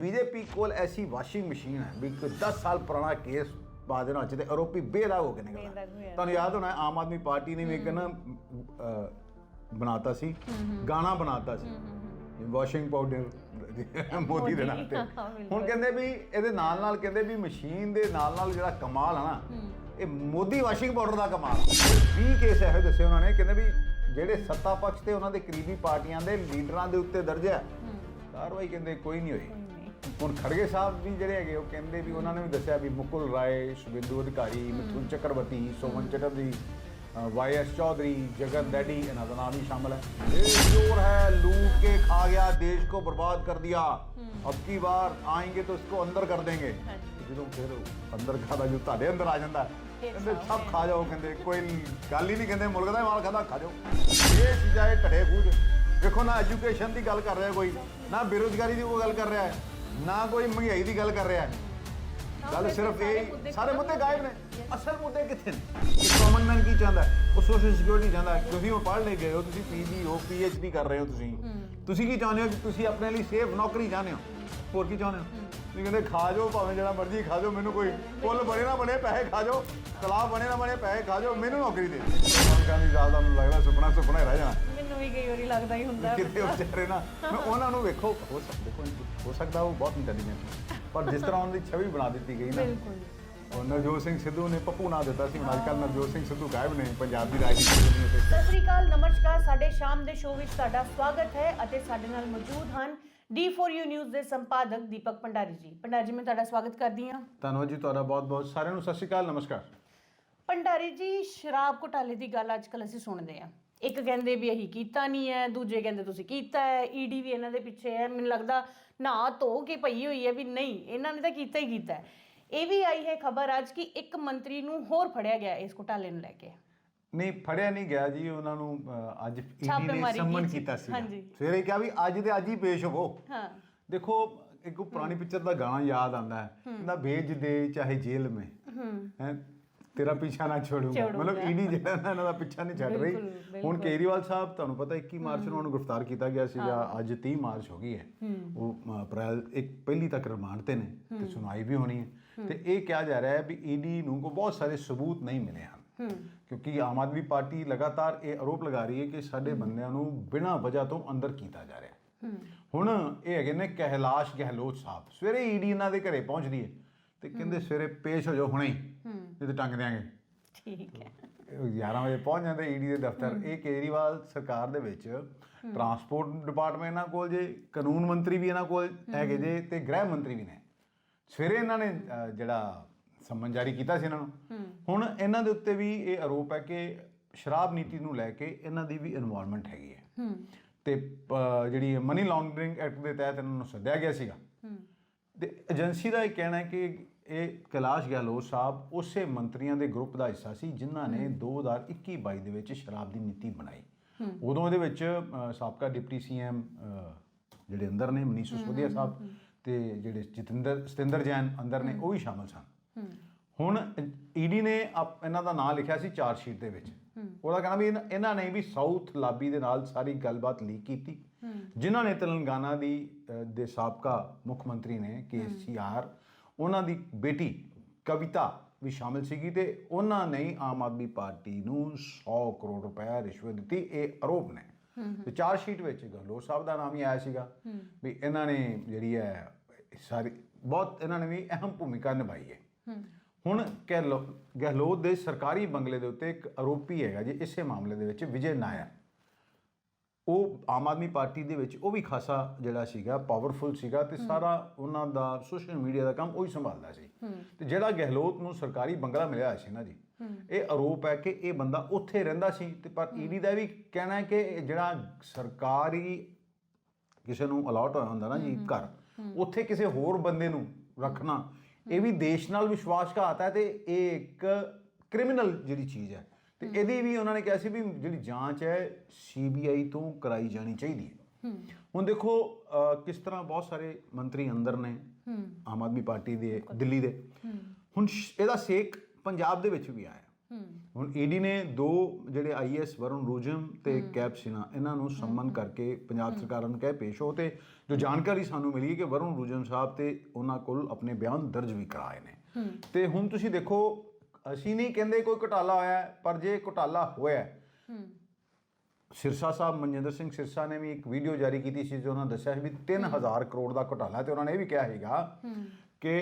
BJP ਕੋਲ ਐਸੀ washing machine ਹੈ ਵੀ ਕੋਈ 10 ਸਾਲ ਪੁਰਾਣਾ ਕੇਸ ਪਾ ਦੇਣਾ ਚ ਤੇ ਆਰੋਪੀ ਬੇਦਾਗ ਹੋ ਕੇ ਨਿਕਲਣਾ। ਤੁਹਾਨੂੰ ਯਾਦ ਹੋਣਾ ਆਮ ਆਦਮੀ ਪਾਰਟੀ ਨੇ ਵੀ ਇੱਕ ਨਾ ਬਣਾਤਾ ਸੀ ਗਾਣਾ ਬਣਾਤਾ ਸੀ। ਵਾਸ਼ਿੰਗ ਪਾਊਡਰ ਮੋਦੀ ਦੇ ਨਾਂ ਤੇ। ਹੁਣ ਕਹਿੰਦੇ ਵੀ ਇਹਦੇ ਨਾਲ ਨਾਲ ਕਹਿੰਦੇ ਵੀ ਮਸ਼ੀਨ ਦੇ ਨਾਲ ਨਾਲ ਜਿਹੜਾ ਕਮਾਲ ਆ ਨਾ ਇਹ ਮੋਦੀ ਵਾਸ਼ਿੰਗ ਪਾਊਡਰ ਦਾ ਕਮਾਲ। ਆ 20 ਕੇਸ ਇਹੋ ਦੱਸੇ ਉਹਨਾਂ ਨੇ ਕਹਿੰਦੇ ਵੀ ਜਿਹੜੇ ਸੱਤਾ ਪਕਸ਼ ਤੇ ਉਹਨਾਂ ਦੇ ਕਰੀਬੀ ਪਾਰਟੀਆਂ ਦੇ ਲੀਡਰਾਂ ਦੇ ਉੱਤੇ ਦਰਜ ਹੈ ਕਾਰਵਾਈ ਕਹਿੰਦੇ ਕੋਈ ਨਹੀਂ ਹੋਈ। ਹੁਣ ਖੜਗੇ ਸਾਹਿਬ ਵੀ ਜਿਹੜੇ ਹੈਗੇ ਉਹ ਕਹਿੰਦੇ ਵੀ ਉਹਨਾਂ ਨੇ ਵੀ ਦੱਸਿਆ ਵੀ ਮੁਕੁਲ ਰਾਏ ਸ਼ੁਭਿੰਦੂ ਅਧਿਕਾਰੀ ਮਿਥੁਨ ਚੱਕਰਵਰਤੀ ਸੋਮਨ ਚਟਰ Y S Chaudhary Jagan daddy ਇਹਨਾਂ ਦਾ ਨਾਮ ਵੀ ਸ਼ਾਮਲ ਹੈ। ਇਹ ਚੋਰ ਹੈ। ਲੂਟ ਕੇ ਖਾ ਗਿਆ ਦੇਸ਼ ਕੋ ਬਰਬਾਦ ਕਰ ਦਿਆ। ਅਬ ਕੀ ਵਾਰ ਆएंगे तो इसको ਅੰਦਰ ਕਰ देंगे ਜਦੋਂ ਫਿਰ ਅੰਦਰ ਖਾਦਾ ਜੋ ਤੁਹਾਡੇ ਅੰਦਰ ਆ ਜਾਂਦਾ। ਕਹਿੰਦੇ ਸਭ ਖਾ ਜਾਓ ਕਹਿੰਦੇ ਕੋਈ ਗੱਲ ਹੀ ਨਹੀਂ ਕਹਿੰਦੇ ਮੁਲਕ ਦਾ ਮਾਲ ਖਾਦਾ ਖਾ ਜਾਓ। ਇਹ ਚੀਜ਼ਾਂ ਇਹ ਢੜੇ ਖੂਜ ਵੇਖੋ ਨਾ ਐਜੂਕੇਸ਼ਨ ਦੀ ਗੱਲ ਕਰ ਰਿਹਾ ਕੋਈ ਨਾ ਬੇਰੋਜ਼ਗਾਰੀ ਦੀ ਕੋਈ ਗੱਲ ਕਰ ਰਿਹਾ ਹੈ। ਨਾ ਕੋਈ ਮਹਿੰਗਾਈ ਦੀ ਗੱਲ ਕਰ ਰਿਹਾ ਹੈ। ਗੱਲ ਸਿਰਫ ਸਾਰੇ ਇਹ ਸਾਰੇ ਮੁੱਦੇ ਗਾਇਬ। ਨੇ। ਅਸਲ ਮੁੱਦੇ ਕਿੱਥੇ ਨੇ? ਕਿ ਕਾਮਨ ਮੈਨ ਕੀ ਚਾਹੁੰਦਾ ਹੈ? ਉਹ ਸੋਸ਼ਲ ਸਿਕਿਉਰਿਟੀ ਚਾਹੁੰਦਾ ਹੈ। ਤੁਸੀਂ ਉਹ ਪੜ੍ਹ ਲੈ ਗਏ ਹੋ ਤੁਸੀਂ ਪੀਜੀ ਹੋ ਪੀਐਚਡੀ ਕਰ ਰਹੇ ਹੋ ਤੁਸੀਂ। ਤੁਸੀਂ ਕੀ ਚਾਹੁੰਦੇ ਹੋ ਕਿ ਤੁਸੀਂ ਆਪਣੇ ਲਈ ਸੇਫ ਨੌਕਰੀ ਚਾਹੁੰਦੇ ਹੋ? ਹੋਰ ਕੀ ਚਾਹੁੰਦੇ ਹੋ? ਤੁਸੀਂ ਕਹਿੰਦੇ ਖਾ ਜਾਓ ਭਾਵੇਂ ਜਿਹੜਾ ਮਰਜ਼ੀ ਖਾ ਜਾਓ ਮੈਨੂੰ ਕੋਈ ਪੁੱਲ ਬਣੇ ਨਾ ਬਣੇ ਪੈਸੇ ਖਾ ਜਾਓ। ਤਲਾਬ ਬਣੇ ਨਾ ਬਣੇ ਪੈਸੇ ਖਾ ਜਾਓ ਮੈਨੂੰ ਨੌਕਰੀ ਦੇ ਸਲਮਾਨ ਖਾਨ ਦੀ ਗੱਲ ਦਾ ਮੈਨੂੰ ਲੱਗਦਾ ਸੁਪਨਾ ਸੁਪਨਾ ਹੀ ਰਹਿ ਜਾਣਾ। ਮੈਨੂੰ ਵੀ ਕਈ ਵਾਰੀ ਲੱਗਦਾ ਹੀ ਹੁੰਦਾ। ਕਿਤੇ ਵਿਚਾਰੇ ਨਾ ਮੈਂ ਉਹਨਾਂ ਨੂੰ ਵੇਖੋ ਹੋ ਸਕਦਾ ਕੋਈ ਹੋ ਸਕਦਾ ਉਹ ਬਹੁਤ ਇੰਟੈਲੀਜੈਂਟ ਪਰ ਜਿਸ ਤਰ੍ਹਾਂ ਉਹਨਾਂ ਦੀ ਛਵੀ ਬਣਾ ਦਿੱਤੀ ਗਈ ਨਾ ਬਿਲਕੁਲ। ਉਹ ਨਵਜੋਤ ਸਿੰਘ ਸਿੱਧੂ ਨੇ ਪੱਪੂ ਨਾਂ ਦਿੱਤਾ ਸੀ ਅੱਜ ਕੱਲ੍ਹ ਨਵਜੋਤ ਸਿੰਘ ਸਿੱਧੂ ਗਾਇਬ ਨੇ ਪੰਜਾਬ ਦੀ ਰਾਜਨੀਤੀ ਤੇ ਸਤਿ ਸ੍ਰੀ ਅਕਾਲ ਨਮਸਕਾਰ। ਸਾਡੇ ਸ਼ਾਮ ਦੇ ਸ਼ੋਅ ਵਿੱਚ ਤੁਹਾਡਾ ਸਵਾਗਤ ਹੈ ਅਤੇ ਸਾਡੇ ਨਾਲ ਮੌਜੂਦ ਹਨ D4U ਨਿਊਜ਼ ਦੇ ਸੰਪਾਦਕ ਦੀਪਕ ਭੰਡਾਰੀ ਜੀ। ਭੰਡਾਰੀ ਜੀ ਮੈਂ ਤੁਹਾਡਾ ਸਵਾਗਤ ਕਰਦੀ ਹਾਂ। ਧੰਨਵਾਦ ਜੀ ਤੁਹਾਡਾ ਬਹੁਤ ਬਹੁਤ ਸਾਰਿਆਂ ਨੂੰ ਸਤਿ ਸ਼੍ਰੀ ਅਕਾਲ ਨਮਸਕਾਰ। ਭੰਡਾਰੀ ਜੀ ਸ਼ਰਾਬ ਘੁਟਾਲੇ ਦੀ ਗੱਲ ਅੱਜਕੱਲ ਅਸੀਂ ਸੁਣਦੇ ਆ ਇੱਕ ਕਹਿੰਦੇ ਵੀ ਇਹੀ ਕੀਤਾ ਨਹੀਂ ਹੈ ਦੂਜੇ ਕਹਿੰਦੇ ਤੁਸੀਂ ਕੀਤਾ ਹੈ ਈਡੀ ਵੀ ਇਹਨਾਂ ਦੇ ਪਿੱਛੇ ਹੈ। ਮੈਨੂੰ ਲੱਗਦਾ ਨਾ ਧੋ ਕੇ ਪਈ ਹੋਈ ਹੈ ਵੀ ਨਹੀਂ ਇਹਨਾਂ ਨੇ ਤਾਂ ਕੀਤਾ ਹੀ ਕੀਤਾ ਹੈ। ਇਹ ਵੀ ਆਈ ਹੈ ਖਬਰ ਅੱਜ ਕਿ ਇੱਕ ਮੰਤਰੀ ਨੂੰ ਹੋਰ ਫੜਿਆ ਗਿਆ ਇਸ ਘੁਟਾਲੇ ਨੂੰ ਲੈ ਕੇ। ਨਹੀਂ ਫੜਿਆ ਨਹੀਂ ਗਿਆ ਜੀ ਉਹਨਾਂ ਨੂੰ ਅਹ, ਅੱਜ ਈਡੀ ਨੇ ਛਾਪੇਮਾਰੀ ਸੰਮਨ ਕੀਤੀ। ਕੀਤਾ ਸੀ ਹਾਂਜੀ। ਸਵੇਰੇ ਕਿਹਾ ਵੀ ਅੱਜ ਦੇ ਅੱਜ ਹੀ ਪੇਸ਼ ਹੋਵੋ। ਹਾਂ। ਦੇਖੋ ਇੱਕ ਉਹ ਪੁਰਾਣੀ ਪਿਕਚਰ ਦਾ ਗਾਣਾ ਯਾਦ ਆਉਂਦਾ ਹੈ। ਕਹਿੰਦਾ ਭੇਜ ਦੇ ਚਾਹੇ ਜੇਲ੍ਹ ਮੇ। ਹੈ ਤੇਰਾ ਪਿੱਛਾ ਨਾ ਛੋੜੂਗਾ। ਛੋੜੂੰਗਾ। ਮਤਲਬ ਈਡੀ ਜਿਹੜਾ ਨਾ ਇਹਨਾਂ ਦਾ ਪਿੱਛਾ ਨਹੀਂ ਛੱਡ ਰਹੀ। ਹੁਣ। ਕੇਜਰੀਵਾਲ ਸਾਹਿਬ ਤੁਹਾਨੂੰ ਪਤਾ 21 ਮਾਰਚ ਨੂੰ ਉਹਨੂੰ ਗ੍ਰਿਫਤਾਰ ਕੀਤਾ ਗਿਆ ਸੀਗਾ। ਅੱਜ 30 ਮਾਰਚ ਹੋ ਗਈ ਹੈ। ਉਹ ਅਪ੍ਰੈਲ ਇੱਕ ਪਹਿਲੀ ਤੱਕ ਰਿਮਾਂਡ ਤੇ ਨੇ ਤੇ ਸੁਣਵਾਈ ਵੀ ਹੋਣੀ ਹੈ। ਤੇ ਇਹ ਕਿਹਾ ਜਾ ਰਿਹਾ ਹੈ ਵੀ ਈਡੀ ਨੂੰ ਕੋ ਬਹੁਤ ਸਾਰੇ ਸਬੂਤ ਨਹੀਂ ਮਿਲੇ ਹਨ। ਕਿਉਂਕਿ ਆਮ ਆਦਮੀ ਪਾਰਟੀ ਲਗਾਤਾਰ ਇਹ ਆਰੋਪ ਲਗਾ ਰਹੀ ਹੈ ਕਿ ਸਾਡੇ ਬੰਦਿਆਂ ਨੂੰ ਬਿਨਾਂ ਵਜ੍ਹਾ ਤੋਂ ਅੰਦਰ ਕੀਤਾ ਜਾ ਰਿਹਾ ਹੁਣ ਇਹ ਹੈਗੇ ਨੇ ਕਹਿਲਾਸ਼ ਗਹਿਲੋਤ ਸਾਹਿਬ। ਸਵੇਰੇ ਈਡੀ ਇਹਨਾਂ ਦੇ ਘਰੇ ਪਹੁੰਚਦੀ ਹੈ। ਤੇ ਕਹਿੰਦੇ ਸਵੇਰੇ ਪੇਸ਼ ਹੋ ਜਾਓ ਹੁਣੇ ਹੀ ਨਹੀਂ ਤੇ ਟੰਗ ਦਿਆਂਗੇ। ਠੀਕ ਹੈ। ਇਹ 11 ਵਜੇ ਪਹੁੰਚ ਜਾਂਦੇ ਈਡੀ ਦੇ ਦਫ਼ਤਰ। ਇਹ ਕੇਜਰੀਵਾਲ ਸਰਕਾਰ ਦੇ ਵਿੱਚ ਟਰਾਂਸਪੋਰਟ ਡਿਪਾਰਟਮੈਂਟ ਇਹਨਾਂ ਕੋਲ ਜੇ ਕਾਨੂੰਨ ਮੰਤਰੀ ਵੀ ਇਹਨਾਂ ਕੋਲ ਹੈਗੇ ਜੇ ਤੇ ਗ੍ਰਹਿ ਮੰਤਰੀ ਵੀ ਨੇ। ਸਵੇਰੇ ਇਹਨਾਂ ਨੇ ਜਿਹੜਾ ਸੰਮਨ ਜਾਰੀ ਕੀਤਾ ਸੀ ਇਹਨਾਂ ਨੂੰ। ਹੁਣ ਇਹਨਾਂ ਦੇ ਉੱਤੇ ਵੀ ਇਹ ਆਰੋਪ ਹੈ ਕਿ ਸ਼ਰਾਬ ਨੀਤੀ ਨੂੰ ਲੈ ਕੇ ਇਹਨਾਂ ਦੀ ਵੀ ਇਨਵੋਲਵਮੈਂਟ ਹੈਗੀ ਹੈ। ਤੇ ਜਿਹੜੀ ਮਨੀ ਲਾਂਡਰਿੰਗ ਐਕਟ ਦੇ ਤਹਿਤ ਇਹਨਾਂ ਨੂੰ ਸੱਦਿਆ ਗਿਆ ਸੀਗਾ। ਤੇ ਏਜੰਸੀ ਦਾ ਇਹ ਕਹਿਣਾ ਹੈ ਕਿ ਇਹ ਕੈਲਾਸ਼ ਗਹਿਲੋਤ ਸਾਹਿਬ ਉਸੇ ਮੰਤਰੀਆਂ ਦੇ ਗਰੁੱਪ ਦਾ ਹਿੱਸਾ ਸੀ ਜਿਨ੍ਹਾਂ ਨੇ 2021-22 ਦੇ ਵਿੱਚ ਸ਼ਰਾਬ ਦੀ ਨੀਤੀ ਬਣਾਈ। ਉਦੋਂ ਇਹਦੇ ਵਿੱਚ ਸਾਬਕਾ ਡਿਪਟੀ ਸੀਐਮ ਜਿਹੜੇ ਅੰਦਰ ਨੇ ਮਨੀਸ਼ ਸਿਸੋਦੀਆ ਸਾਹਿਬ ਤੇ ਜਿਹੜੇ ਜਤਿੰਦਰ ਸਤਿੰਦਰ ਜੈਨ ਅੰਦਰ ਨੇ ਉਹ ਵੀ ਸ਼ਾਮਲ ਸਨ। ਹੁਣ ਈਡੀ ਨੇ ਇਹਨਾਂ ਦਾ ਨਾਮ ਲਿਖਿਆ ਸੀ ਚਾਰਜ ਸ਼ੀਟ ਦੇ ਵਿੱਚ। ਉਹਦਾ ਕਹਿਣਾ ਵੀ ਇਹਨਾਂ ਨੇ ਵੀ ਸਾਊਥ ਲਾਬੀ ਦੇ ਨਾਲ ਸਾਰੀ ਗੱਲਬਾਤ ਲੀਕ ਕੀਤੀ। ਜਿਨ੍ਹਾਂ ਨੇ ਤੇਲੰਗਾਨਾ ਦੀ ਦੇ ਸਾਬਕਾ ਮੁੱਖ ਮੰਤਰੀ ਨੇ, ਕੇਸੀਆਰ, ਉਹਨਾਂ ਦੀ ਬੇਟੀ ਕਵਿਤਾ ਵੀ ਸ਼ਾਮਿਲ ਸੀਗੀ ਤੇ ਉਹਨਾਂ ਨੇ ਆਮ ਆਦਮੀ ਪਾਰਟੀ ਨੂੰ 100 ਕਰੋੜ ਰੁਪਏ ਰਿਸ਼ਵਤ ਦਿੱਤੀ, ਇਹ ਆਰੋਪ ਨੇ। ਤੇ ਚਾਰਜ ਸ਼ੀਟ ਵਿੱਚ ਗਹਿਲੋਤ ਸਾਹਿਬ ਦਾ ਨਾਮ ਹੀ ਆਇਆ ਸੀਗਾ, ਵੀ ਇਹਨਾਂ ਨੇ ਜਿਹੜੀ ਹੈ, ਸਾਰੀ, ਬਹੁਤ ਇਹਨਾਂ ਨੇ ਵੀ ਅਹਿਮ ਭੂਮਿਕਾ ਨਿਭਾਈ ਹੈ। ਹੁਣ ਗਹਿਲੋ- ਗਹਿਲੋਤ ਦੇ ਸਰਕਾਰੀ ਬੰਗਲੇ ਦੇ ਉੱਤੇ ਇੱਕ ਆਰੋਪੀ ਹੈਗਾ ਜੀ, ਇਸੇ ਮਾਮਲੇ ਦੇ ਵਿੱਚ ਵਿਜੇ ਨਾਇਰ ਉਹ ਆਮ ਆਦਮੀ ਪਾਰਟੀ ਦੇ ਵਿੱਚ ਉਹ ਵੀ ਖਾਸਾ ਜਿਹੜਾ ਸੀਗਾ ਪਾਵਰਫੁਲ ਸੀਗਾ ਤੇ ਸਾਰਾ ਉਹਨਾਂ ਦਾ ਸੋਸ਼ਲ ਮੀਡੀਆ ਦਾ ਕੰਮ ਉਹ ਹੀ ਸੰਭਾਲਦਾ ਸੀ। ਤੇ ਜਿਹੜਾ ਗਹਿਲੋਤ ਨੂੰ ਸਰਕਾਰੀ ਬੰਗਲਾ ਮਿਲਿਆ ਸੀ ਨਾ ਜੀ ਇਹ ਆਰੋਪ ਹੈ ਕਿ ਇਹ ਬੰਦਾ ਉੱਥੇ ਰਹਿੰਦਾ ਸੀ ਤੇ ਪਰ ਈਡੀ ਦਾ ਵੀ ਕਹਿਣਾ ਹੈ ਕਿ ਜਿਹੜਾ ਸਰਕਾਰੀ ਕਿਸੇ ਨੂੰ ਅਲਾਟ ਹੋਇਆ ਹੁੰਦਾ ਨਾ ਜੀ ਘਰ ਉੱਥੇ ਕਿਸੇ ਹੋਰ ਬੰਦੇ ਨੂੰ ਰੱਖਣਾ ਇਹ ਵੀ ਦੇਸ਼ ਨਾਲ ਵਿਸ਼ਵਾਸਘਾਤ ਹੈ ਤੇ ਇਹ ਇੱਕ ਕ੍ਰਿਮੀਨਲ ਜਿਹੜੀ ਚੀਜ਼ ਹੈ। ਤੇ ਇਹਦੀ ਵੀ ਉਹਨਾਂ ਨੇ ਕਿਹਾ ਸੀ ਵੀ ਜਿਹੜੀ ਜਾਂਚ ਹੈ ਸੀਬੀਆਈ ਤੋਂ ਕਰਾਈ ਜਾਣੀ ਚਾਹੀਦੀ ਹੈ। ਹੁਣ ਦੇਖੋ ਕਿਸ ਤਰ੍ਹਾਂ ਬਹੁਤ ਸਾਰੇ ਮੰਤਰੀ ਅੰਦਰ ਨੇ ਆਮ ਆਦਮੀ ਪਾਰਟੀ ਦੇ ਦਿੱਲੀ ਦੇ। ਹੁਣ ਇਹਦਾ ਸੇਕ ਪੰਜਾਬ ਦੇ ਵਿੱਚ ਵੀ ਆਇਆ। ਹੁਣ ਈਡੀ ਨੇ ਦੋ ਜਿਹੜੇ ਆਈਐਸ ਵਰੁਣ ਰੂਜਮ ਤੇ ਕੈਪ ਸਿਨਾ ਇਹਨਾਂ ਨੂੰ ਸੰਮਨ ਕਰਕੇ ਪੰਜਾਬ ਸਰਕਾਰ ਨੂੰ ਕਹੇ ਪੇਸ਼ ਹੋ ਤੇ ਜੋ ਜਾਣਕਾਰੀ ਸਾਨੂੰ ਮਿਲੀ ਕਿ ਵਰੁਣ ਰੂਜਮ ਸਾਹਿਬ ਤੇ ਉਹਨਾਂ ਕੋਲ ਆਪਣੇ ਬਿਆਨ ਦਰਜ ਵੀ ਕਰਾਏ ਨੇ। ਤੇ ਹੁਣ ਤੁਸੀਂ ਦੇਖੋ ਅਸੀਂ ਨਹੀਂ ਕਹਿੰਦੇ ਕੋਈ ਘੁਟਾਲਾ ਹੋਇਆ ਪਰ ਜੇ ਘੁਟਾਲਾ ਹੋਇਆ ਹੈ, ਸਿਰਸਾ ਸਾਹਿਬ ਮਨਜਿੰਦਰ ਸਿੰਘ ਸਿਰਸਾ ਨੇ ਵੀ ਇੱਕ ਵੀਡੀਓ ਜਾਰੀ ਕੀਤੀ ਸੀ ਜੋ ਉਹਨਾਂ ਦੱਸਿਆ ਸੀ ਵੀ 3000 ਕਰੋੜ ਦਾ ਘੁਟਾਲਾ ਤੇ ਉਹਨਾਂ ਨੇ ਇਹ ਵੀ ਕਿਹਾ ਹੈਗਾ ਕਿ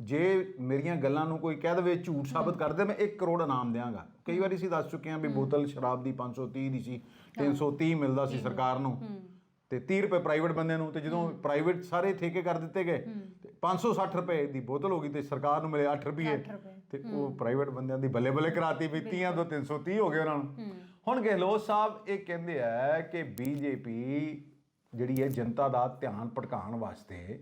ਜੇ ਮੇਰੀਆਂ ਗੱਲਾਂ ਨੂੰ ਕੋਈ ਕਹਿ ਦੇਵੇ ਝੂਠ ਸਾਬਤ ਕਰ ਦੇ ਮੈਂ 1 ਕਰੋੜ ਇਨਾਮ ਦਿਆਂਗਾ। ਕਈ ਵਾਰੀ ਅਸੀਂ ਦੱਸ ਚੁੱਕੇ ਹਾਂ ਵੀ ਬੋਤਲ ਸ਼ਰਾਬ ਦੀ 530 ਦੀ ਸੀ 330 ਮਿਲਦਾ ਸੀ ਸਰਕਾਰ ਨੂੰ। ਤੇ 30 ਰੁਪਏ ਪ੍ਰਾਈਵੇਟ ਬੰਦੇ ਨੂੰ ਤੇ ਜਦੋਂ ਪ੍ਰਾਈਵੇਟ ਸਾਰੇ ਠੇਕੇ ਕਰ ਦਿੱਤੇ ਗਏ 560 ਰੁਪਏ ਦੀ ਬੋਤਲ ਹੋ ਗਈ ਤੇ ਸਰਕਾਰ ਨੂੰ ਮਿਲੇ 8 ਰੁਪਏ। ਤੇ ਉਹ ਪ੍ਰਾਈਵੇਟ ਬੰਦਿਆਂ ਦੀ ਬੱਲੇ ਬੱਲੇ ਕਰਾਤੀ ਵੀ 30 ਤੋਂ 330 ਹੋ ਗਏ ਉਹਨਾਂ ਨੂੰ। ਹੁਣ ਗਹਿਲੋਤ ਸਾਹਿਬ ਇਹ ਕਹਿੰਦੇ ਆ ਕਿ ਬੀਜੇਪੀ ਜਿਹੜੀ ਹੈ ਜਨਤਾ ਦਾ ਧਿਆਨ ਭਟਕਾਉਣ ਵਾਸਤੇ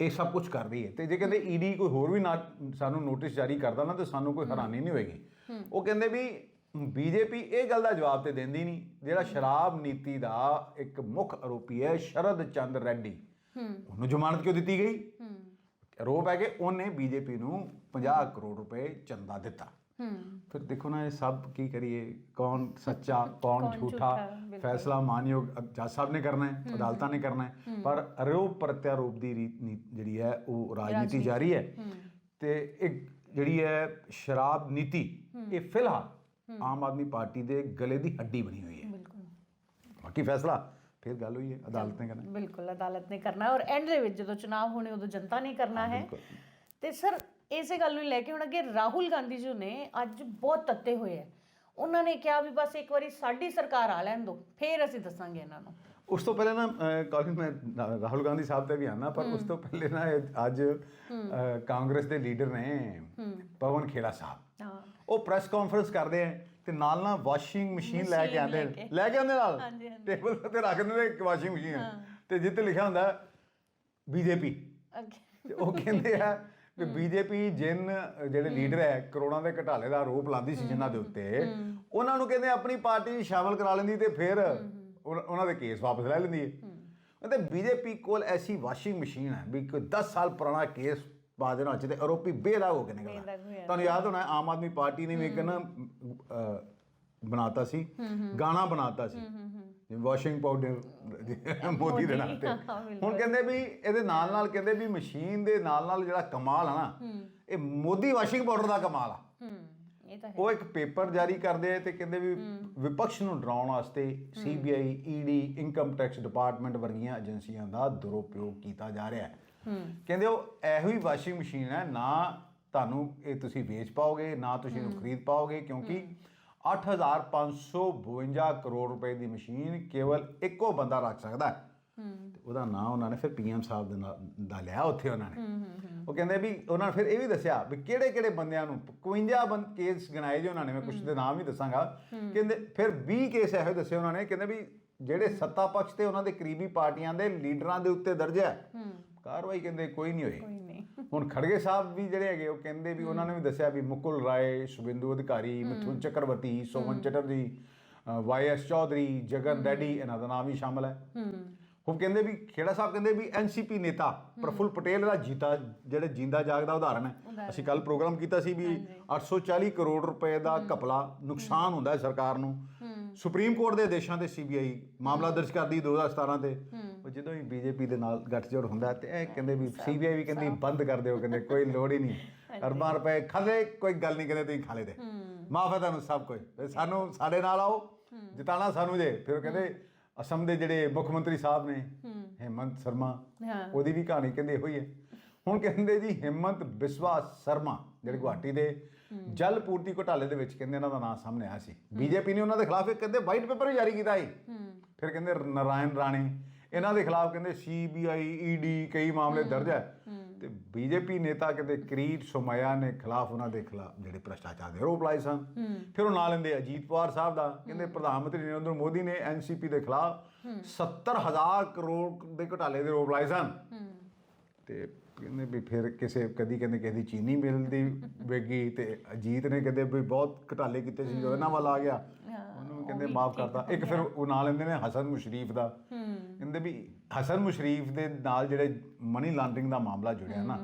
ਇਹ ਸਭ ਕੁਝ ਕਰ ਰਹੀ ਹੈ। ਤੇ ਜੇ ਕਹਿੰਦੇ ਈਡੀ ਕੋਈ ਹੋਰ ਵੀ ਨਾ ਸਾਨੂੰ ਨੋਟਿਸ ਜਾਰੀ ਕਰਦਾ ਨਾ ਤੇ ਸਾਨੂੰ ਕੋਈ ਹੈਰਾਨੀ ਨਹੀਂ ਹੋਏਗੀ। ਉਹ ਕਹਿੰਦੇ ਵੀ ਬੀਜੇਪੀ ਇਹ ਗੱਲ ਦਾ ਜਵਾਬ ਤੇ ਦਿੰਦੀ ਨਹੀਂ। ਜਿਹੜਾ ਸ਼ਰਾਬ ਨੀਤੀ ਦਾ ਇੱਕ ਮੁੱਖ ਆਰੋਪੀ ਹੈ ਸ਼ਰਦ ਚੰਦ ਰੈਡੀ। ਉਹਨੂੰ ਜ਼ਮਾਨਤ ਕਿਉਂ ਦਿੱਤੀ ਗਈ? ਹੂੰ। ਆਰੋਪ ਹੈ ਕਿ ਉਹਨੇ ਬੀਜੇਪੀ ਨੂੰ 50 ਕਰੋੜ ਰੁਪਏ ਚੰਦਾ ਦਿੱਤਾ। ਹੂੰ। ਫਿਰ ਦੇਖੋ ਨਾ ਇਹ ਸਭ ਕੀ ਕਰੀਏ? ਕੌਣ ਸੱਚਾ ਕੌਣ ਝੂਠਾ। ਫੈਸਲਾ ਮਾਨਯੋਗ ਜੱਜ ਸਾਹਿਬ ਨੇ ਕਰਨਾ ਹੈ ਅਦਾਲਤਾਂ ਨੇ ਕਰਨਾ ਹੈ। ਪਰ ਆਰੋਪ ਪ੍ਰਤਿਆਰੋਪ ਦੀ ਜਿਹੜੀ ਹੈ ਉਹ ਰਾਜਨੀਤੀ ਜਾਰੀ ਹੈ। ਤੇ ਇੱਕ ਜਿਹੜੀ ਹੈ ਸ਼ਰਾਬ ਨੀਤੀ ਇਹ ਫਿਲਹਾਲ ਆਮ ਆਦਮੀ ਪਾਰਟੀ ਦੇ ਗਲੇ ਦੀ ਹੱਡੀ ਬਣੀ ਹੋਈ ਹੈ। ਬਿਲਕੁਲ। ਬਾਕੀ ਫੈਸਲਾ ਫਿਰ ਗੱਲ ਹੋਈ ਹੈ ਅਦਾਲਤ ਨੇ ਕਰਨਾ। ਬਿਲਕੁਲ ਅਦਾਲਤ ਨੇ ਕਰਨਾ ਔਰ ਐਂਡ ਦੇ ਵਿੱਚ ਜਦੋਂ ਚੁਣਾਵ ਹੋਣੇ ਉਦੋਂ ਜਨਤਾ ਨੇ ਕਰਨਾ ਹੈ। ਤੇ ਸਰ ਇਸੇ ਗੱਲ ਨੂੰ ਲੈ ਕੇ ਹੁਣ ਅੱਗੇ ਰਾਹੁਲ ਗਾਂਧੀ ਜੀ ਨੇ ਅੱਜ ਬਹੁਤ ਤੱਤੇ ਹੋਏ ਹੈ। ਉਹਨਾਂ ਨੇ ਕਿਹਾ ਵੀ ਬਸ ਇੱਕ ਵਾਰੀ ਸਾਡੀ ਸਰਕਾਰ ਆ ਲੈਣ ਦਿਓ ਫੇਰ ਅਸੀਂ ਦੱਸਾਂਗੇ ਇਹਨਾਂ ਨੂੰ। ਉਸ ਤੋਂ ਪਹਿਲੇ ਨਾ ਕਾਲਜ ਮੈਂ ਰਾਹੁਲ ਗਾਂਧੀ ਸਾਹਿਬ ਤੇ ਵੀ ਆਣਾ ਪਰ ਉਸ ਤੋਂ ਪਹਿਲੇ ਨਾ ਅੱਜ ਕਾਂਗਰਸ ਦੇ ਲੀਡਰ ਨੇ ਪਵਨ ਖੇੜਾ ਸਾਹਿਬ। ਉਹ ਪ੍ਰੈਸ ਕਾਨਫਰੰਸ ਕਰਦੇ ਆ ਤੇ ਨਾਲ ਨਾਲ ਵਾਸ਼ਿੰਗ ਮਸ਼ੀਨ ਲੈ ਕੇ ਆਉਂਦੇ ਲੈ। ਕੇ। ਆਉਂਦੇ ਨਾਲ। ਟੇਬਲ ਤੇ ਰੱਖ ਦਿੰਦੇ ਨੇ ਇੱਕ ਵਾਸ਼ਿੰਗ ਮਸ਼ੀਨ। ਤੇ ਜਿੱਤੇ ਲਿਖਿਆ ਹੁੰਦਾ ਬੀਜੇਪੀ ਉਹ ਕਹਿੰਦੇ ਆ ਕਿ ਬੀਜੇਪੀ ਜਿਨ ਜਿਹੜੇ ਲੀਡਰ ਹੈ ਕਰੋੜਾਂ ਦੇ ਘਟਾਲੇ ਦਾ ਆਰੋਪ ਲਾਉਂਦੀ ਸੀ ਜਿਨ੍ਹਾਂ ਦੇ ਉੱਤੇ। ਉਹਨਾਂ ਨੂੰ ਕਹਿੰਦੇ ਆਪਣੀ ਪਾਰਟੀ ਸ਼ਾਮਲ ਕਰਾ ਲੈਂਦੀ ਤੇ ਫਿਰ ਉਹਨਾਂ ਦੇ ਕੇਸ ਵਾਪਸ ਲੈ ਲੈਂਦੀ ਹੈ। ਕਹਿੰਦੇ ਬੀਜੇਪੀ ਕੋਲ ਐਸੀ ਵਾਸ਼ਿੰਗ ਮਸ਼ੀਨ ਹੈ ਵੀ ਕੋਈ 10 ਸਾਲ ਪੁਰਾਣਾ ਕੇਸ ਪਾ ਦੇਣਾ ਚ ਤੇ ਆਰੋਪੀ ਬੇਦਾਗ ਹੋ ਕੇ ਹੋ ਜਾਂਦਾ। ਤੁਹਾਨੂੰ ਯਾਦ ਹੋਣਾ ਆਮ ਆਦਮੀ ਪਾਰਟੀ ਨੇ ਵੀ ਇੱਕ ਨਾ ਬਣਾਤਾ ਸੀ ਗਾਣਾ ਬਣਾਤਾ ਸੀ। ਵਾਸ਼ਿੰਗ ਪਾਊਡਰ ਮੋਦੀ ਦੇ ਨਾਂ ਤੇ। ਹਾਂ। ਹੁਣ ਕਹਿੰਦੇ ਵੀ ਇਹਦੇ ਨਾਲ ਨਾਲ ਕਹਿੰਦੇ ਵੀ ਮਸ਼ੀਨ ਦੇ ਨਾਲ ਨਾਲ ਜਿਹੜਾ ਕਮਾਲ ਆ ਨਾ ਇਹ ਮੋਦੀ ਵਾਸ਼ਿੰਗ ਪਾਊਡਰ ਦਾ ਕਮਾਲ ਆ। ਹੂੰ। ਇਹ ਤਾਂ ਹੈ। ਉਹ ਇੱਕ ਪੇਪਰ ਜਾਰੀ ਕਰਦੇ ਆ ਤੇ ਕਹਿੰਦੇ ਵੀ ਵਿਪਕਸ਼ ਨੂੰ ਡਰਾਉਣ ਵਾਸਤੇ CBI ED income tax department ਵਰਗੀਆਂ ਏਜੰਸੀਆਂ ਦਾ ਦੁਰਉਪਯੋਗ ਕੀਤਾ ਜਾ ਰਿਹਾ ਹੈ। ਕਹਿੰਦੇ ਉਹ ਇਹੋ ਹੀ ਵਾਸ਼ਿੰਗ ਮਸ਼ੀਨ ਹੈ ਨਾ ਤੁਹਾਨੂੰ ਇਹ ਤੁਸੀਂ ਵੇਚ ਪਾਓਗੇ ਨਾ ਤੁਸੀਂ ਇਹਨੂੰ ਖਰੀਦ ਪਾਓਗੇ ਕਿਉਂਕਿ 8552 ਕਰੋੜ ਰੁਪਏ ਦੀ ਮਸ਼ੀਨ ਕੇਵਲ ਇੱਕੋ ਬੰਦਾ ਰੱਖ ਸਕਦਾ ਹੈ। ਉਹਦਾ ਨਾਂ ਉਹਨਾਂ ਨੇ ਫਿਰ ਪੀਐਮ ਸਾਹਿਬ ਦੇ ਨਾਲ ਦਾ ਲਿਆ ਉੱਥੇ ਉਹਨਾਂ ਨੇ। ਉਹ ਕਹਿੰਦੇ ਵੀ ਉਹਨਾਂ ਨੇ ਫਿਰ ਇਹ ਵੀ ਦੱਸਿਆ ਵੀ ਕਿਹੜੇ ਕਿਹੜੇ ਬੰਦਿਆਂ ਨੂੰ 51 ਬੰਦ ਕੇਸ ਗਿਣਾਏ ਜੇ ਉਹਨਾਂ ਨੇ ਮੈਂ ਕੁਝ ਦੇ ਨਾਮ ਵੀ ਦੱਸਾਂਗਾ। ਕਹਿੰਦੇ ਫਿਰ 20 ਕੇਸ ਇਹੋ ਦੱਸੇ ਉਹਨਾਂ ਨੇ ਕਹਿੰਦੇ ਵੀ ਜਿਹੜੇ ਸੱਤਾ ਪਕਸ਼ ਤੇ ਉਹਨਾਂ ਦੇ ਕਰੀਬੀ ਪਾਰਟੀਆਂ ਦੇ ਲੀਡਰਾਂ ਦੇ ਉੱਤੇ ਦਰਜ ਹੈ ਕਾਰਵਾਈ ਕਹਿੰਦੇ ਕੋਈ ਨਹੀਂ ਹੋਈ। ਕੋਈ ਨਹੀਂ। ਹੁਣ ਖੜਗੇ ਸਾਹਿਬ ਵੀ ਜਿਹੜੇ ਹੈਗੇ ਉਹ ਕਹਿੰਦੇ ਵੀ ਉਹਨਾਂ ਨੇ ਵੀ ਦੱਸਿਆ ਵੀ ਮੁਕੁਲ ਰਾਏ ਸੁਬਿੰਦੂ ਅਧਿਕਾਰੀ ਮਿਥੁਨ ਚੱਕਰਵਰਤੀ ਸੋਮਨ ਚਟਰਜੀ ਵਾਈਐਸ ਚੌਧਰੀ ਜਗਨ ਰੈਡੀ ਇਹਨਾਂ ਦਾ ਨਾਮ ਵੀ ਸ਼ਾਮਲ ਹੈ। ਉਹ ਕਹਿੰਦੇ ਵੀ ਖੇੜਾ ਸਾਹਿਬ ਕਹਿੰਦੇ ਵੀ ਐਨਸੀਪੀ ਨੇਤਾ ਪ੍ਰਫੁੱਲ ਪਟੇਲ ਦਾ ਜੀਤਾ ਜਿਹੜੇ ਜਿੰਦਾ ਜਾਗਦਾ ਉਦਾਹਰਣ ਹੈ। ਅਸੀਂ ਕੱਲ ਪ੍ਰੋਗਰਾਮ ਕੀਤਾ ਸੀ ਵੀ 840 ਕਰੋੜ ਰੁਪਏ ਦਾ ਘਪਲਾ ਨੁਕਸਾਨ ਹੁੰਦਾ ਹੈ ਸਰਕਾਰ ਨੂੰ। ਸੁਪਰੀਮ ਕੋਰਟ ਦੇ ਆਦੇਸ਼ਾਂ ਤੇ ਸੀਬੀਆਈ ਮਾਮਲਾ ਦਰਜ ਕਰਦੀ 2017 ਤੇ। ਉਹ ਜਦੋਂ ਵੀ ਬੀਜੇਪੀ ਦੇ ਨਾਲ ਗੱਠਜੋੜ ਹੁੰਦਾ ਤੇ ਇਹ ਕਹਿੰਦੇ ਵੀ ਸੀਬੀਆਈ ਵੀ ਕਹਿੰਦੀ ਬੰਦ ਕਰ ਦਿਓ ਕਹਿੰਦੇ ਕੋਈ ਲੋੜ ਹੀ ਨਹੀਂ। ਅਰਬਾਂ ਰੁਪਏ ਖਾਲੇ ਕੋਈ ਗੱਲ ਨਹੀਂ ਕਹਿੰਦੇ ਤੁਸੀਂ ਖਾਲੇ ਦੇ ਮਾਫ ਹੈ ਤੁਹਾਨੂੰ ਸਭ ਕੁਝ ਸਾਨੂੰ ਸਾਡੇ ਨਾਲ ਆਓ ਜਿਤਾਣਾ ਸਾਨੂੰ ਜੇ। ਫਿਰ ਕਹਿੰਦੇ ਅਸਮ ਦੇ ਜਿਹੜੇ ਮੁੱਖ ਮੰਤਰੀ ਸਾਹਿਬ ਨੇ ਹਿੰਮਤ ਸ਼ਰਮਾ ਉਹਦੀ ਵੀ ਕਹਾਣੀ ਕਹਿੰਦੇ ਹੋਈ ਹੈ। ਹੁਣ ਕਹਿੰਦੇ ਜੀ ਹਿੰਮਤ ਬਿਸਵਾ ਸ਼ਰਮਾ ਜਿਹੜੇ ਗੁਹਾਟੀ ਦੇ ਜਲ ਪੂਰਤੀ ਘੁਟਾਲੇ ਦੇ ਵਿੱਚ ਕਹਿੰਦੇ ਇਹਨਾਂ ਦਾ ਨਾਮ ਸਾਹਮਣੇ ਆਇਆ ਸੀ। ਬੀਜੇਪੀ ਨੇ ਉਹਨਾਂ ਦੇ ਖਿਲਾਫ ਇੱਕ ਕਹਿੰਦੇ ਵਾਈਟ ਪੇਪਰ ਵੀ ਜਾਰੀ ਕੀਤਾ ਸੀ। ਫਿਰ ਕਹਿੰਦੇ ਨਰਾਇਣ ਰਾਣੇ ਇਹਨਾਂ ਦੇ ਖਿਲਾਫ ਕਹਿੰਦੇ ਸੀਬੀਆਈ ਈਡੀ ਕਈ ਮਾਮਲੇ ਦਰਜ ਹੈ। ਤੇ ਬੀਜੇਪੀ ਨੇਤਾ ਕਹਿੰਦੇ ਕਿਰੀਟ ਸੋਮਇਆ ਨੇ ਖਿਲਾਫ ਉਹਨਾਂ ਦੇ ਖਿਲਾਫ ਜਿਹੜੇ ਭ੍ਰਸ਼ਟਾਚਾਰ ਦੇ ਆਰੋਪ ਲਾਏ ਸਨ। ਫਿਰ ਉਹ ਨਾਲ ਲੈਂਦੇ ਅਜੀਤ ਪਵਾਰ ਸਾਹਿਬ ਦਾ। ਕਹਿੰਦੇ ਪ੍ਰਧਾਨ ਮੰਤਰੀ ਨਰਿੰਦਰ ਮੋਦੀ ਨੇ ਐਨਸੀਪੀ ਦੇ ਖਿਲਾਫ 70000 ਕਰੋੜ ਦੇ ਘੁਟਾਲੇ ਦੇ ਆਰੋਪ ਲਾਏ ਸਨ। ਤੇ ਕਹਿੰਦੇ ਵੀ ਫਿਰ ਕਿਸੇ ਕਦੀ ਕਹਿੰਦੇ ਕਿਸੇ ਦੀ ਚੀਨੀ ਮਿਲਦੀ ਵੇਗੀ ਤੇ ਅਜੀਤ ਨੇ ਕਹਿੰਦੇ ਵੀ ਬਹੁਤ ਘਟਾਲੇ ਕੀਤੇ ਸੀ ਜਦੋਂ ਇਹਨਾਂ ਵੱਲ ਆ ਗਿਆ। ਉਹਨੂੰ ਕਹਿੰਦੇ ਮਾਫ ਕਰਤਾ। ਇੱਕ ਫਿਰ ਉਹ ਨਾਲ ਲੈਂਦੇ ਨੇ ਹਸਨ ਮੁਸ਼ਰੀਫ ਦਾ। ਕਹਿੰਦੇ ਵੀ ਹਸਨ ਮੁਸ਼ਰੀਫ ਦੇ ਨਾਲ ਜਿਹੜੇ ਮਨੀ ਲਾਂਡਰਿੰਗ ਦਾ ਮਾਮਲਾ ਜੁੜਿਆ ਨਾ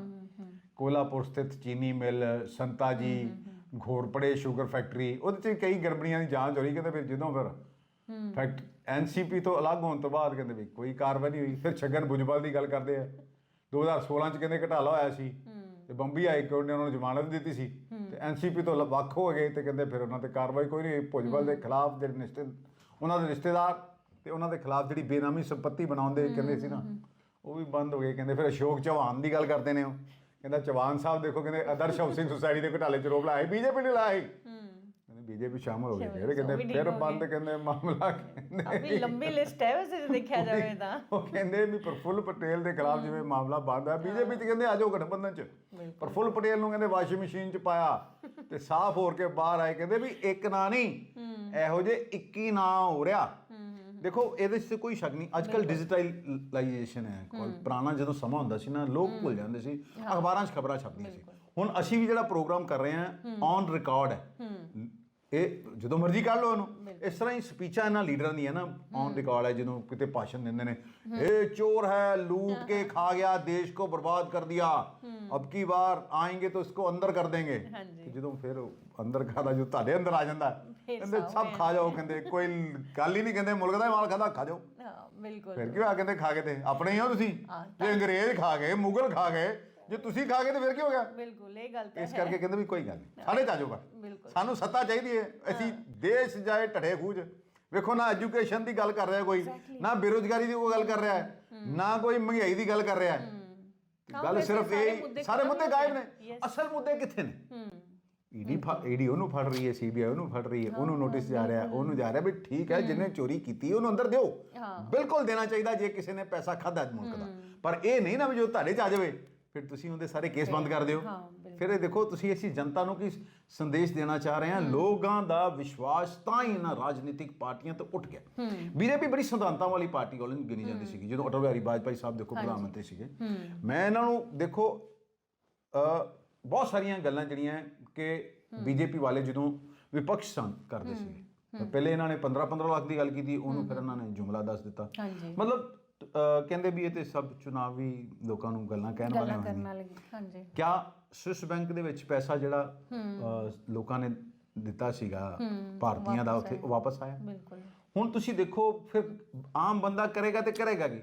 ਕੋਲਾਪੁਰ ਸਥਿਤ ਚੀਨੀ ਮਿਲ ਸੰਤਾ ਜੀ ਘੋਰਪੜੇ ਸ਼ੂਗਰ ਫੈਕਟਰੀ ਉਹਦੇ ਚ ਕਈ ਗੜਬੜੀਆਂ ਦੀ ਜਾਂਚ ਹੋ ਰਹੀ ਕਹਿੰਦੇ ਫਿਰ ਜਦੋਂ ਫਿਰ ਫੈਕਟ ਐਨਸੀਪੀ ਤੋਂ ਅਲੱਗ ਹੋਣ ਤੋਂ ਬਾਅਦ ਕਹਿੰਦੇ ਵੀ ਕੋਈ ਕਾਰਵਾਈ ਨਹੀਂ ਹੋਈ ਫਿਰ ਛਗਨ ਭੁਜਬਲ ਦੀ ਗੱਲ ਕਰਦੇ ਆ। 2016 ਚ ਕਹਿੰਦੇ ਘਟਾਲਾ ਹੋਇਆ ਸੀ ਤੇ ਬੰਬੀ ਹਾਈ ਕੋਰਟ ਨੇ ਉਹਨਾਂ ਨੂੰ ਜ਼ਮਾਨਤ ਦਿੱਤੀ ਸੀ ਤੇ ਐਨਸੀਪੀ ਤੋਂ ਵੱਖ ਹੋ ਗਏ ਤੇ ਕਹਿੰਦੇ ਫਿਰ ਉਹਨਾਂ ਤੇ ਕਾਰਵਾਈ ਕੋਈ ਨਹੀਂ ਹੋਈ ਭੁਜਬਲ ਦੇ ਖਿਲਾਫ ਜਿਹੜੇ ਰਿਸ਼ਤੇ ਉਹਨਾਂ ਦੇ ਰਿਸ਼ਤੇਦਾਰ ਤੇ ਉਹਨਾਂ ਦੇ ਖਿਲਾਫ ਜਿਹੜੀ ਬੇਨਾਮੀ ਸੰਪਤੀ ਬਣਾਉਂਦੇ ਕਹਿੰਦੇ ਸੀ ਨਾ ਉਹ ਵੀ ਬੰਦ ਹੋ ਗਏ। ਕਹਿੰਦੇ ਫਿਰ ਅਸ਼ੋਕ ਚੌਹਾਨ ਦੀ ਗੱਲ ਕਰਦੇ ਨੇ ਉਹ। ਕਹਿੰਦਾ ਚੌਹਾਨ ਸਾਹਿਬ ਦੇਖੋ ਕਹਿੰਦੇ ਆਦਰਸ਼ ਹਾਊਸਿੰਗ ਸੁਸਾਇਟੀ ਦੇ ਘਟਾਲੇ ਚ ਰੋਪ ਲਾਇਆ ਬੀਜੇਪੀ ਨੇ ਲਾਇਆ ਕਹਿੰਦੇ ਬੀਜੇਪੀ ਸ਼ਾਮਲ ਹੋ ਗਈ ਫਿਰ ਕਹਿੰਦੇ ਫਿਰ ਬੰਦ ਕਹਿੰਦੇ ਮਾਮਲਾ ਕਹਿੰਦੇ। ਕਾਫੀ ਲੰਬੀ ਲਿਸਟ ਹੈ ਵੈਸੇ ਜੇ ਦੇਖਿਆ ਜਾਵੇ ਤਾਂ। ਉਹ ਕਹਿੰਦੇ ਵੀ ਪ੍ਰਫੁੱਲ ਪਟੇਲ ਦੇ ਖਿਲਾਫ ਜਿਵੇਂ ਮਾਮਲਾ ਬੰਦ ਹੈ ਬੀਜੇਪੀ ਚ ਕਹਿੰਦੇ ਆਜੋ ਗਠਬੰਧਨ ਚ। ਪ੍ਰਫੁੱਲ ਪਟੇਲ ਨੂੰ ਕਹਿੰਦੇ ਵਾਸ਼ਿੰਗ ਮਸ਼ੀਨ ਚ ਪਾਇਆ ਤੇ ਸਾਫ਼ ਹੋਰ ਕੇ ਬਾਹਰ ਆਏ ਕਹਿੰਦੇ ਵੀ ਇੱਕ ਨਾ ਨਹੀਂ ਇਹੋ ਜੇ 21 ਨਾ ਹੋ ਰਿਹਾ। ਦੇਖੋ ਇਹਦੇ 'ਚ ਕੋਈ ਸ਼ੱਕ ਨਹੀਂ। ਅੱਜ ਕੱਲ ਡਿਜੀਟਲਾਈਜੇਸ਼ਨ ਹੈ। ਕੋਲ ਪੁਰਾਣਾ ਜਦੋਂ ਸਮਾਂ ਹੁੰਦਾ ਸੀ ਨਾ ਲੋਕ ਭੁੱਲ ਜਾਂਦੇ ਸੀ। ਅਖਬਾਰਾਂ 'ਚ ਖਬਰਾਂ ਛਪਦੀਆਂ ਸੀ। ਹੁਣ ਅਸੀਂ ਵੀ ਜਿਹੜਾ ਪ੍ਰੋਗਰਾਮ ਕਰ ਰਹੇ ਹਾਂ ਔਨ ਰਿਕਾਰਡ ਹੈ। ਇਹ ਜਦੋਂ ਮਰਜ਼ੀ ਕਰ ਲਓ ਇਹਨੂੰ। ਇਸ ਤਰ੍ਹਾਂ ਹੀ ਸਪੀਚਾਂ ਇਹਨਾਂ ਲੀਡਰਾਂ ਦੀਆਂ ਨਾ ਔਨ ਰਿਕਾਰਡ ਹੈ ਜਦੋਂ ਕਿਤੇ ਭਾਸ਼ਣ ਦਿੰਦੇ ਨੇ। ਇਹ ਚੋਰ ਹੈ ਲੂਟ ਕੇ ਖਾ ਗਿਆ ਦੇਸ਼ ਕੋ ਬਰਬਾਦ ਕਰ ਦਿਆ। ਅਬਕੀ ਵਾਰ ਆਏਗੇ ਤਾਂ ਇਸਕੋ ਅੰਦਰ ਕਰ ਦੇਂਗੇ ਜਦੋਂ ਫਿਰ ਅੰਦਰ ਖਾਦਾ ਜੋ ਤੁਹਾਡੇ ਅੰਦਰ ਆ ਜਾਂਦਾ ਕਹਿੰਦੇ ਸਭ ਖਾ ਜਾਓ ਕਹਿੰਦੇ ਕੋਈ ਗੱਲ ਹੀ ਨਹੀਂ ਕਹਿੰਦੇ ਮੁਲਕ ਦਾ ਮਾਲ ਖਾਦਾ ਖਾ ਜਾਓ ਬਿਲਕੁਲ ਫਿਰ ਕਿਉਂ ਆ ਕਹਿੰਦੇ ਖਾ ਕੇ ਤੇ ਆਪਣੇ ਹੋ ਤੁਸੀਂ ਜੇ ਅੰਗਰੇਜ਼ ਖਾ ਗਏ ਮੁਗਲ ਖਾ ਗਏ ਜੇ ਤੁਸੀਂ ਖਾ ਗਏ ਤੇ ਫਿਰ ਕੀ ਹੋ ਗਿਆ ਬਿਲਕੁਲ ਇਹ ਗੱਲ ਤਾਂ ਇਸ ਕਰਕੇ ਕਹਿੰਦੇ ਵੀ ਕੋਈ ਗੱਲ ਨਹੀਂ ਸਾਡੇ ਚਾਜੋ ਪਰ ਸਾਨੂੰ ਸੱਤਾ ਚਾਹੀਦੀ ਹੈ ਅਸੀਂ ਦੇਸ਼ ਜਾਏ ਢੜੇ ਖੂਜ ਵੇਖੋ ਨਾ ਐਜੂਕੇਸ਼ਨ ਦੀ ਗੱਲ ਕਰ ਰਿਹਾ ਕੋਈ ਨਾ ਬੇਰੋਜ਼ਗਾਰੀ ਦੀ ਉਹ ਗੱਲ ਕਰ ਰਿਹਾ ਨਾ ਕੋਈ ਮਹਿੰਗਾਈ ਦੀ ਗੱਲ ਕਰ ਰਿਹਾ ਗੱਲ ਸਿਰਫ ਇਹ ਸਾਰੇ ਮੁੱਦੇ ਗਾਇਬ ਨੇ। ਅਸਲ ਮੁੱਦੇ ਕਿੱਥੇ ਨੇ? ਹੂੰ। ਈਡੀ ਈਡੀ ਉਹਨੂੰ ਫੜ ਰਹੀ ਹੈ ਸੀਬੀਆਈ ਉਹਨੂੰ ਫੜ ਰਹੀ ਹੈ ਉਹਨੂੰ ਨੋਟਿਸ ਜਾ ਰਿਹਾ ਉਹਨੂੰ ਜਾ ਰਿਹਾ ਵੀ ਠੀਕ ਹੈ ਜਿਹਨੇ ਚੋਰੀ ਕੀਤੀ ਉਹਨੂੰ ਅੰਦਰ ਦਿਓ। ਬਿਲਕੁਲ ਦੇਣਾ ਚਾਹੀਦਾ ਜੇ ਕਿਸੇ ਨੇ ਪੈਸਾ ਖਾਦਾ ਮੁਲਕ ਦਾ। ਪਰ ਇਹ ਨਹੀਂ ਨਾ ਵੀ ਜੋ ਤੁਹਾਡੇ ਚ ਆ ਜਾਵੇ ਫਿਰ ਤੁਸੀਂ ਉਹਦੇ ਸਾਰੇ ਕੇਸ ਬੰਦ ਕਰ ਦਿਓ। ਫਿਰ ਇਹ ਦੇਖੋ ਤੁਸੀਂ ਅਸੀਂ ਜਨਤਾ ਨੂੰ ਕੀ ਸੰਦੇਸ਼ ਦੇਣਾ ਚਾਹ ਰਹੇ ਹਾਂ? ਲੋਕਾਂ ਦਾ ਵਿਸ਼ਵਾਸ ਤਾਂ ਹੀ ਇਹਨਾਂ ਰਾਜਨੀਤਿਕ ਪਾਰਟੀਆਂ ਤੋਂ ਉੱਠ ਗਿਆ। ਬੀਜੇਪੀ ਬੜੀ ਸਿਧਾਂਤਾਂ ਵਾਲੀ ਪਾਰਟੀ ਕੋਲ ਗਿਣੀ ਜਾਂਦੀ ਸੀਗੀ ਜਦੋਂ ਅਟਲ ਬਿਹਾਰੀ ਵਾਜਪਾਈ ਸਾਹਿਬ ਦੇਖੋ ਪ੍ਰਧਾਨ ਮੰਤਰੀ ਸੀਗੇ। ਮੈਂ ਇਹਨਾਂ ਨੂੰ ਦੇਖੋ ਅ, ਬਹੁਤ ਸਾਰੀਆਂ ਗੱਲਾਂ ਜਿਹੜੀਆਂ ਕਿ ਬੀਜੇਪੀ ਵਾਲੇ ਜਦੋਂ ਵਿਪਕਸ਼ ਸਨ ਕਰਦੇ ਸੀਗੇ। ਪਹਿਲੇ ਇਹਨਾਂ ਨੇ 15 15 ਲੱਖ ਦੀ ਗੱਲ ਕੀਤੀ ਉਹਨੂੰ ਫਿਰ ਇਹਨਾਂ ਨੇ ਜੁਮਲਾ ਦੱਸ ਦਿੱਤਾ। ਮਤਲਬ ਕਹਿੰਦੇ ਵੀ ਇਹ ਤੇ ਸਭ ਚੁਣਾਵੀ ਲੋਕਾਂ ਨੂੰ ਗੱਲਾਂ ਕਹਿਣ ਵਾਲੇ ਵਾਲੇ ਹਾਂਜੀ। ਕਿਆ ਸਵਿਸ ਬੈਂਕ ਦੇ ਵਿੱਚ ਪੈਸਾ ਜਿਹੜਾ ਅ, ਲੋਕਾਂ ਨੇ ਦਿੱਤਾ ਸੀਗਾ ਭਾਰਤੀਆਂ ਦਾ ਉੱਥੇ ਉਹ ਵਾਪਸ ਆਇਆ। ਬਿਲਕੁਲ। ਹੁਣ ਤੁਸੀਂ ਦੇਖੋ ਫਿਰ ਆਮ ਬੰਦਾ ਕਰੇਗਾ ਤੇ ਕਰੇਗਾ ਕੀ?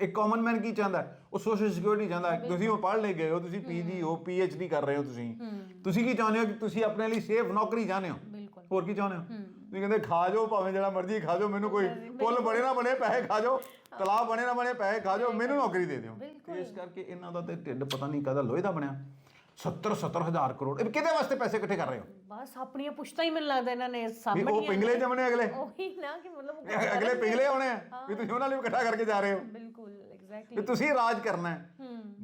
ਇੱਕ ਕਾਮਨ ਮੈਨ ਕੀ ਚਾਹੁੰਦਾ? ਹੈ? ਉਹ ਸੋਸ਼ਲ ਸਿਕਿਉਰਿਟੀ ਚਾਹੁੰਦਾ। ਹੈ। ਤੁਸੀਂ ਉਹ ਪੜ੍ਹ ਲੈ ਗਏ ਹੋ ਤੁਸੀਂ ਪੀਜੀ ਹੋ। ਪੀਐਚਡੀ ਕਰ ਰਹੇ ਹੋ ਤੁਸੀਂ। ਤੁਸੀਂ ਕੀ ਚਾਹੁੰਦੇ ਹੋ ਕਿ ਤੁਸੀਂ ਆਪਣੇ ਲਈ ਸੇਫ ਨੌਕਰੀ ਚਾਹੁੰਦੇ ਹੋ ਬਿਲਕੁਲ। ਹੋਰ ਕੀ ਚਾਹੁੰਦੇ ਹੋ? ਤੁਸੀਂ ਕਹਿੰਦੇ ਖਾ ਜਾਓ ਭਾਵੇਂ ਜਿਹੜਾ ਮਰਜ਼ੀ ਖਾ ਜਾਓ ਮੈਨੂੰ ਕੋਈ ਪੁੱਲ ਬਣੇ ਨਾ ਬਣੇ ਪੈਸੇ ਖਾ ਜਾਓ। ਤਲਾਬ ਬਣੇ ਨਾ ਬਣੇ ਪੈਸੇ ਖਾ ਜਾਓ ਮੈਨੂੰ ਨੌਕਰੀ ਦੇ ਦਿਓ। ਇਸ ਕਰਕੇ ਇਹਨਾਂ ਦਾ ਤੇ ਢਿੱਡ ਪਤਾ ਨਹੀਂ ਕਦਾ ਲੋਹੇ ਦਾ ਬਣਿਆ। 70 70 ਹਜ਼ਾਰ ਕਰੋੜ। ਇਹ ਕਿਹਦੇ ਵਾਸਤੇ ਪੈਸੇ ਇਕੱਠੇ ਕਰ ਰਹੇ ਹੋ? ਬਸ ਆਪਣੀਆਂ ਪੁਸ਼ਤਾਂ ਹੀ ਮੈਨੂੰ ਲੱਗਦਾ ਇਹਨਾਂ ਨੇ ਵੀ ਸਾਹਮਣੇ ਉਹ ਪਿੰਗਲੇ ਜਮਨੇ ਅਗਲੇ। ਉਹੀ ਨਾ ਕਿ ਮਤਲਬ ਅਗਲੇ ਪਿੰਗਲੇ ਹੋਣੇ ਆ। ਵੀ ਤੁਸੀਂ ਉਹਨਾਂ ਲਈ ਵੀ ਇਕੱਠਾ ਕਰਕੇ ਜਾ ਰਹੇ ਹੋ। ਬਿਲਕੁਲ ਐਗਜ਼ੈਕਟਲੀ ਵੀ ਤੁਸੀਂ ਰਾਜ ਕਰਨਾ ਹੈ।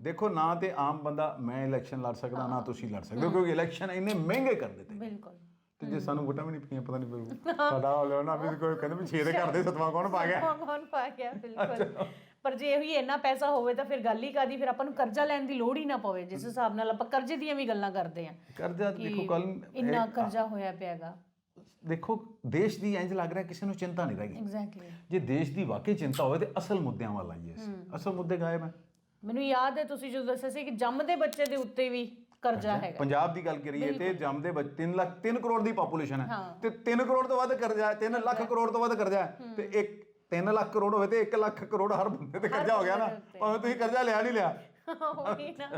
ਦੇਖੋ ਨਾ ਤੇ ਆਮ ਬੰਦਾ ਮੈਂ ਇਲੈਕਸ਼ਨ ਲੜ ਸਕਦਾ ਨਾ ਤੁਸੀਂ ਲੜ ਸਕਦੇ ਹੋ ਕਿਉਂਕਿ ਇਲੈਕਸ਼ਨ ਇੰਨੇ ਮਹਿੰਗੇ ਕਰ ਦਿੱਤੇ। ਬਿਲਕੁਲ। ਤੇ ਜੇ ਸਾਨੂੰ ਵੋਟਾਂ ਵੀ ਨਹੀਂ ਪਈਆਂ ਪਤਾ ਨਹੀਂ ਫਿਰ ਸਾਡਾ ਹੋ ਲਿਆ ਨਾ ਵੀ ਕੋਈ ਕਹਿੰਦੇ ਵੀ ਛੇ ਦੇ ਘਰ ਦੇ ਸਤਵਾ ਕੌਣ ਪਾ ਗਿਆ? ਕੌਣ ਪਾ ਗਿਆ ਬਿਲਕੁਲ। ਪਰ ਜੇ ਉਹੀ ਇੰਨਾ ਪੈਸਾ ਹੋਵੇ ਤਾਂ ਫਿਰ ਗੱਲ ਹੀ ਕਾਦੀ ਫਿਰ ਆਪਾਂ ਨੂੰ ਕਰਜ਼ਾ ਲੈਣ ਦੀ ਲੋੜ ਹੀ ਨਾ ਪਵੇ ਜਿਸ ਹਿਸਾਬ ਨਾਲ ਆਪਾਂ ਕਰਜ਼ੇ ਦੀਆਂ ਵੀ ਗੱਲਾਂ ਕਰਦੇ ਆਂ ਕਰਜ਼ਾ ਦੇਖੋ ਕੱਲ ਇੰਨਾ ਕਰਜ਼ਾ ਹੋਇਆ ਪਿਆਗਾ। ਦੇਖੋ ਦੇਸ਼ ਦੀ ਇੰਜ ਲੱਗ ਰਿਹਾ ਕਿਸੇ ਨੂੰ ਚਿੰਤਾ ਨਹੀਂ ਰਹੀ ਐਗਜ਼ੈਕਟਲੀ ਜੇ ਦੇਸ਼ ਦੀ ਵਾਕਈ ਚਿੰਤਾ ਹੋਵੇ ਤੇ ਅਸਲ ਮੁੱਦਿਆਂ ਵੱਲ ਆਈਏ ਅਸੀਂ। ਅਸਲ ਮੁੱਦੇ ਗਾਇਬ ਹੈ ਮੈਨੂੰ ਯਾਦ ਹੈ ਤੁਸੀਂ ਜਦੋਂ ਦੱਸਿਆ ਸੀ ਕਿ ਜੰਮਦੇ ਬੱਚੇ ਦੇ ਉੱਤੇ ਵੀ ਕਰਜ਼ਾ ਹੈਗਾ। ਪੰਜਾਬ ਦੀ ਗੱਲ ਕਰੀਏ ਤੇ ਜੰਮਦੇ ਬੱਚੇ 3 ਲੱਖ 3 ਕਰੋੜ ਦੀ ਪਾਪੂਲੇਸ਼ਨ ਹੈ ਤੇ 3 ਕਰੋੜ ਤੋਂ ਵੱਧ ਕਰਜ਼ਾ ਹੈ 3 ਲੱਖ ਕਰੋੜ ਤੋਂ ਵੱਧ ਕਰਜ਼ਾ ਹੈ। ਤੇ ਇੱਕ 3 ਲੱਖ ਕਰੋੜ ਹੋਵੇ ਤੇ 1 ਲੱਖ ਕਰੋੜ ਹਰ ਬੰਦੇ ਤੇ ਕਰਜ਼ਾ ਹੋ ਗਿਆ ਨਾ। ਭਾਵੇਂ ਤੁਸੀਂ ਕਰਜ਼ਾ ਲਿਆ ਨਹੀਂ ਲਿਆ। ਉਹੀ ਨਾ।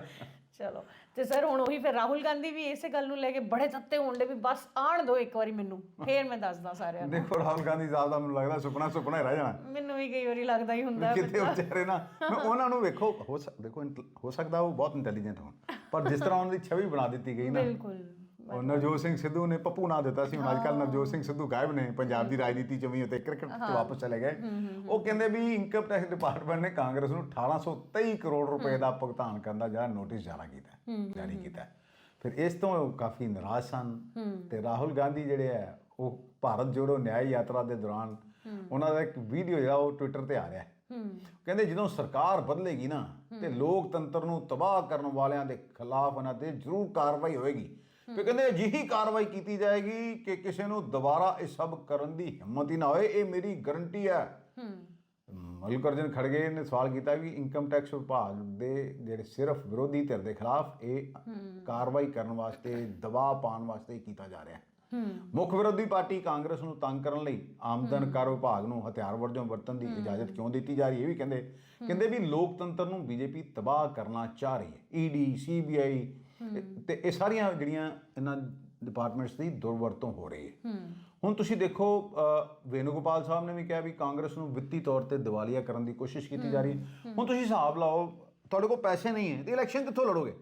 ਚਲੋ। ਤੇ ਸਰ ਹੁਣ ਉਹੀ ਫਿਰ ਰਾਹੁਲ ਗਾਂਧੀ ਵੀ ਇਸੇ ਗੱਲ ਨੂੰ ਲੈ ਕੇ ਬੜੇ ਤੱਤੇ ਹੋਣ ਦੇ ਵੀ ਬਸ ਆਣ ਦਿਓ ਇੱਕ ਵਾਰੀ ਮੈਨੂੰ ਫੇਰ ਮੈਂ ਦੱਸਦਾ ਸਾਰਿਆਂ ਨੂੰ। ਦੇਖੋ ਰਾਹੁਲ ਗਾਂਧੀ ਸਾਹਿਬ ਦਾ ਮੈਨੂੰ ਲੱਗਦਾ ਸੁਪਨਾ ਸੁਪਨਾ ਹੀ ਰਹਿ ਜਾਣਾ। ਮੈਨੂੰ ਵੀ ਕਈ ਵਾਰੀ ਲੱਗਦਾ ਹੀ ਹੁੰਦਾ ਕਿਤੇ ਵਿਚਾਰੇ ਨਾ ਮੈਂ ਉਹਨਾਂ ਨੂੰ ਵੇਖੋ ਹੋ ਸਕ- ਦੇਖੋ ਹੋ ਸਕਦਾ ਉਹ ਬਹੁਤ ਇੰਟੈਲੀਜੈਂਟ ਹੋਣ। ਪਰ ਜਿਸ ਤਰ੍ਹਾਂ ਉਹਨਾਂ ਦੀ ਛਵੀ ਬਣਾ ਦਿੱਤੀ ਗਈ ਨਾ। ਬਿਲਕੁਲ। ਉਹ ਨਵਜੋਤ ਸਿੰਘ ਸਿੱਧੂ ਨੇ ਪੱਪੂ ਨਾਂ ਦਿੱਤਾ ਸੀ ਹੁਣ ਅੱਜ ਕੱਲ ਨਵਜੋਤ ਸਿੰਘ ਸਿੱਧੂ ਗਾਇਬ ਨੇ ਪੰਜਾਬ ਦੀ ਰਾਜਨੀਤੀ ਚੋਂ ਵੀ ਉਤੇ ਕ੍ਰਿਕਟ ਤੇ ਵਾਪਸ ਚਲੇ ਗਏ। ਉਹ ਕਹਿੰਦੇ ਵੀ ਇਨਕਮ ਟੈਕਸ ਡਿਪਾਰਟਮੈਂਟ ਨੇ ਕਾਂਗਰਸ ਨੂੰ 1823 ਕਰੋੜ ਰੁਪਏ ਦਾ ਭੁਗਤਾਨ ਕਰਨ ਦਾ ਜਿਹੜਾ ਨੋਟਿਸ ਜਾਰੀ ਕੀਤਾ ਜਾਰੀ ਕੀਤਾ। ਫਿਰ ਇਸ ਤੋਂ ਕਾਫੀ ਨਾਰਾਜ਼ ਸਨ ਤੇ ਰਾਹੁਲ ਗਾਂਧੀ ਜਿਹੜੇ ਹੈ ਉਹ ਭਾਰਤ ਜੋੜੋ ਨਿਆਂ ਯਾਤਰਾ ਦੇ ਦੌਰਾਨ ਉਹਨਾਂ ਦਾ ਇੱਕ ਵੀਡੀਓ ਜਿਹੜਾ ਉਹ ਟਵਿੱਟਰ ਤੇ ਆ ਰਿਹਾ ਹੈ। ਕਹਿੰਦੇ ਜਦੋਂ ਸਰਕਾਰ ਬਦਲੇਗੀ ਨਾ ਤੇ ਲੋਕਤੰਤਰ ਨੂੰ ਤਬਾਹ ਕਰਨ ਵਾਲਿਆਂ ਦੇ ਖਿਲਾਫ ਉਹਨਾਂ ਤੇ ਜ਼ਰੂਰ ਕਾਰਵਾਈ ਹੋਏਗੀ। ਤੇ ਕਹਿੰਦੇ ਅਜਿਹੀ ਕਾਰਵਾਈ ਕੀਤੀ ਜਾਏਗੀ ਕਿ ਕਿਸੇ ਨੂੰ ਦੁਬਾਰਾ ਇਹ ਸਭ ਕਰਨ ਦੀ ਹਿੰਮਤ ਹੀ ਨਾ ਹੋਏ ਇਹ ਮੇਰੀ ਗਰੰਟੀ ਹੈ। ਮਲਕਰਜਨ ਖੜਗੇ ਨੇ ਸਵਾਲ ਕੀਤਾ ਵੀ ਇਨਕਮ ਟੈਕਸ ਵਿਭਾਗ ਦੇ ਜਿਹੜੇ ਸਿਰਫ ਵਿਰੋਧੀ ਧਿਰ ਦੇ ਖਿਲਾਫ ਇਹ ਕਾਰਵਾਈ ਕਰਨ ਵਾਸਤੇ ਦਬਾਅ ਪਾਉਣ ਵਾਸਤੇ ਕੀਤਾ ਜਾ ਰਿਹਾ ਹੈ। ਮੁੱਖ ਵਿਰੋਧੀ ਪਾਰਟੀ ਕਾਂਗਰਸ ਨੂੰ ਤੰਗ ਕਰਨ ਲਈ ਆਮਦਨ ਕਰ ਵਿਭਾਗ ਨੂੰ ਹਥਿਆਰ ਵਜੋਂ ਵਰਤਣ ਦੀ ਇਜਾਜ਼ਤ ਕਿਉਂ ਦਿੱਤੀ ਜਾ ਰਹੀ ਹੈ? ਇਹ ਵੀ ਕਹਿੰਦੇ ਕਹਿੰਦੇ ਵੀ ਲੋਕਤੰਤਰ ਨੂੰ ਬੀਜੇਪੀ ਤਬਾਹ ਕਰਨਾ ਚਾਹ ਰਹੀ ਹੈ। ਈਡੀ ਸੀਬੀਆਈ ਤੇ ਇਹ ਸਾਰੀਆਂ ਜਿਹੜੀਆਂ ਇਹਨਾਂ ਡਿਪਾਰਟਮੈਂਟਸ ਦੀ ਦੁਰਵਰਤੋਂ ਹੋ ਰਹੀ ਹੈ। ਹੁਣ ਤੁਸੀਂ ਦੇਖੋ ਅ, ਵੇਣੂਗੋਪਾਲ ਸਾਹਿਬ ਨੇ ਵੀ ਕਿਹਾ ਵੀ ਕਾਂਗਰਸ ਨੂੰ ਵਿੱਤੀ ਤੌਰ ਤੇ ਦਿਵਾਲੀਆ ਕਰਨ ਦੀ ਕੋਸ਼ਿਸ਼ ਕੀਤੀ ਜਾ ਰਹੀ ਹੈ। ਹੁਣ ਤੁਸੀਂ ਹਿਸਾਬ ਲਾਓ ਤੁਹਾਡੇ ਕੋਲ ਪੈਸੇ ਨਹੀਂ ਹੈ ਤੇ ਇਲੈਕਸ਼ਨ ਕਿੱਥੋਂ ਲੜੋਗੇ?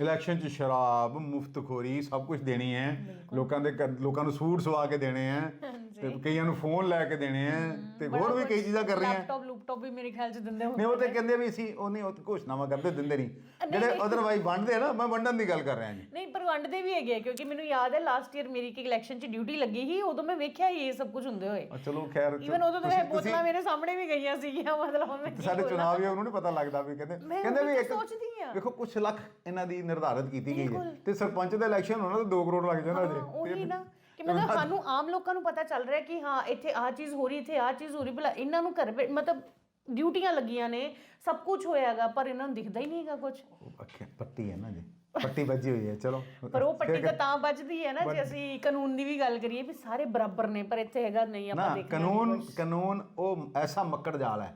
ਇਲੈਕਸ਼ਨ 'ਚ ਸ਼ਰਾਬ ਮੁਫਤਖੋਰੀ ਸਭ ਕੁਝ ਦੇਣੀ ਹੈ। ਲੋਕਾਂ ਦੇ ਲੋਕਾਂ ਨੂੰ ਸੂਟ ਸਵਾ ਕੇ ਦੇਣੇ ਹੈ। ਤੇ ਕਈਆਂ ਨੂੰ ਫੋਨ ਲੈ ਕੇ ਦੇਣੇ ਹੈ ਤੇ ਹੋਰ ਵੀ ਕਈ ਚੀਜ਼ਾਂ ਕਰ ਰਹੀਆਂ ਲੈਪਟਾਪ ਲੂਪਟਾਪ ਵੀ ਮੇਰੇ ਖਿਆਲ ਚ ਦਿੰਦੇ ਹੋਣ ਨਹੀਂ ਉਹ ਤੇ ਕਹਿੰਦੇ ਵੀ ਸੀ ਉਹ ਨਹੀਂ ਉਹ ਘੋਸ਼ਣਾਵਾਂ ਕਰਦੇ ਦਿੰਦੇ ਨਹੀਂ। ਜਿਹੜੇ ਅਦਰਵਾਈਜ਼ ਵੰਡਦੇ ਆ ਨਾ ਮੈਂ ਵੰਡਣ ਦੀ ਗੱਲ ਕਰ ਰਿਹਾ ਜੀ। ਨਹੀਂ ਪਰ ਵੰਡਦੇ ਵੀ ਹੈਗੇ ਆ, ਕਿਉਂਕਿ ਮੈਨੂੰ ਯਾਦ ਹੈ ਲਾਸਟ ਈਅਰ ਮੇਰੀ ਇੱਕ ਇਲੈਕਸ਼ਨ 'ਚ ਡਿਊਟੀ ਲੱਗੀ ਸੀ ਉਦੋਂ ਮੈਂ ਵੇਖਿਆ ਇਹ ਸਭ ਕੁਝ ਹੁੰਦੇ ਹੋਏ। ਆ ਚਲੋ ਖੈਰ ਇਵਨ ਉਦੋਂ ਤਾਂ ਬੋਤਲਾਂ ਮੇਰੇ ਸਾਹਮਣੇ ਵੀ ਗਈਆਂ ਸੀਗੀਆਂ ਮਤਲਬ ਮੈਂ ਸਾਡੇ ਚੁਣਾਵ ਹੀ ਉਹਨੂੰ ਪਤਾ ਲੱਗਦਾ ਵੀ ਕਹਿੰਦੇ ਕਹਿੰਦੇ ਵੀ ਇੱਕ ਸੋਚਦੀ ਆ। ਵੇਖੋ ਕੁਝ ਲੱਖ ਇਹਨਾਂ ਦੀ ਨਿਰਧਾਰਿਤ ਕੀਤੀ ਗਈ ਹੈ। ਤੇ ਸਰਪੰਚ ਦਾ ਇਲੈਕਸ਼ਨ ਹੋਣਾ ਤਾਂ 2 ਕਰੋੜ ਲੱਗ ਜਾਣਾ ਜੇ। ਉਹੀ ਨਾ। ਕਿ ਮਤਲਬ ਸਾਨੂੰ ਆਮ ਲੋਕਾਂ ਨੂੰ ਪਤਾ ਚੱਲ ਰਿਹਾ ਕਿ ਹਾਂ ਇੱਥੇ ਆਹ ਚੀਜ਼ ਹੋ ਰਹੀ ਇੱਥੇ ਆਹ ਚੀਜ਼ ਹੋ ਰਹੀ ਭਲਾ ਇਹਨਾਂ ਨੂੰ ਘਰ ਬੈ- ਮਤਲਬ ਡਿਊਟੀਆਂ ਲੱਗੀਆਂ ਨੇ ਸਭ ਕੁਝ ਹੋਇਆਗਾ ਪਰ ਇਹਨਾਂ ਨੂੰ ਦਿਖਦਾ ਹੀ ਨਹੀਂਗਾ ਕੁਝ ਉਹ ਅੱਖੇ ਪੱਟੀ ਹੈ ਨਾ ਜੀ। ਪੱਟੀ ਵੱਜੀ ਹੋਈ ਹੈ ਚਲੋ। ਪਰ ਉਹ ਪੱਟੀ ਤਾਂ ਤਾਂ ਵੱਜਦੀ ਹੈ ਨਾ ਜੇ ਅਸੀਂ ਕਾਨੂੰਨ ਦੀ ਵੀ ਗੱਲ ਕਰੀਏ ਵੀ ਸਾਰੇ ਬਰਾਬਰ ਨੇ ਪਰ ਇੱਥੇ ਹੈਗਾ ਨਹੀਂ ਆਪਾਂ ਨਾ ਦੇਖ ਕਾਨੂੰਨ ਕਾਨੂੰਨ ਉਹ ਐਸਾ ਮੱਕੜ ਜਾਲ ਹੈ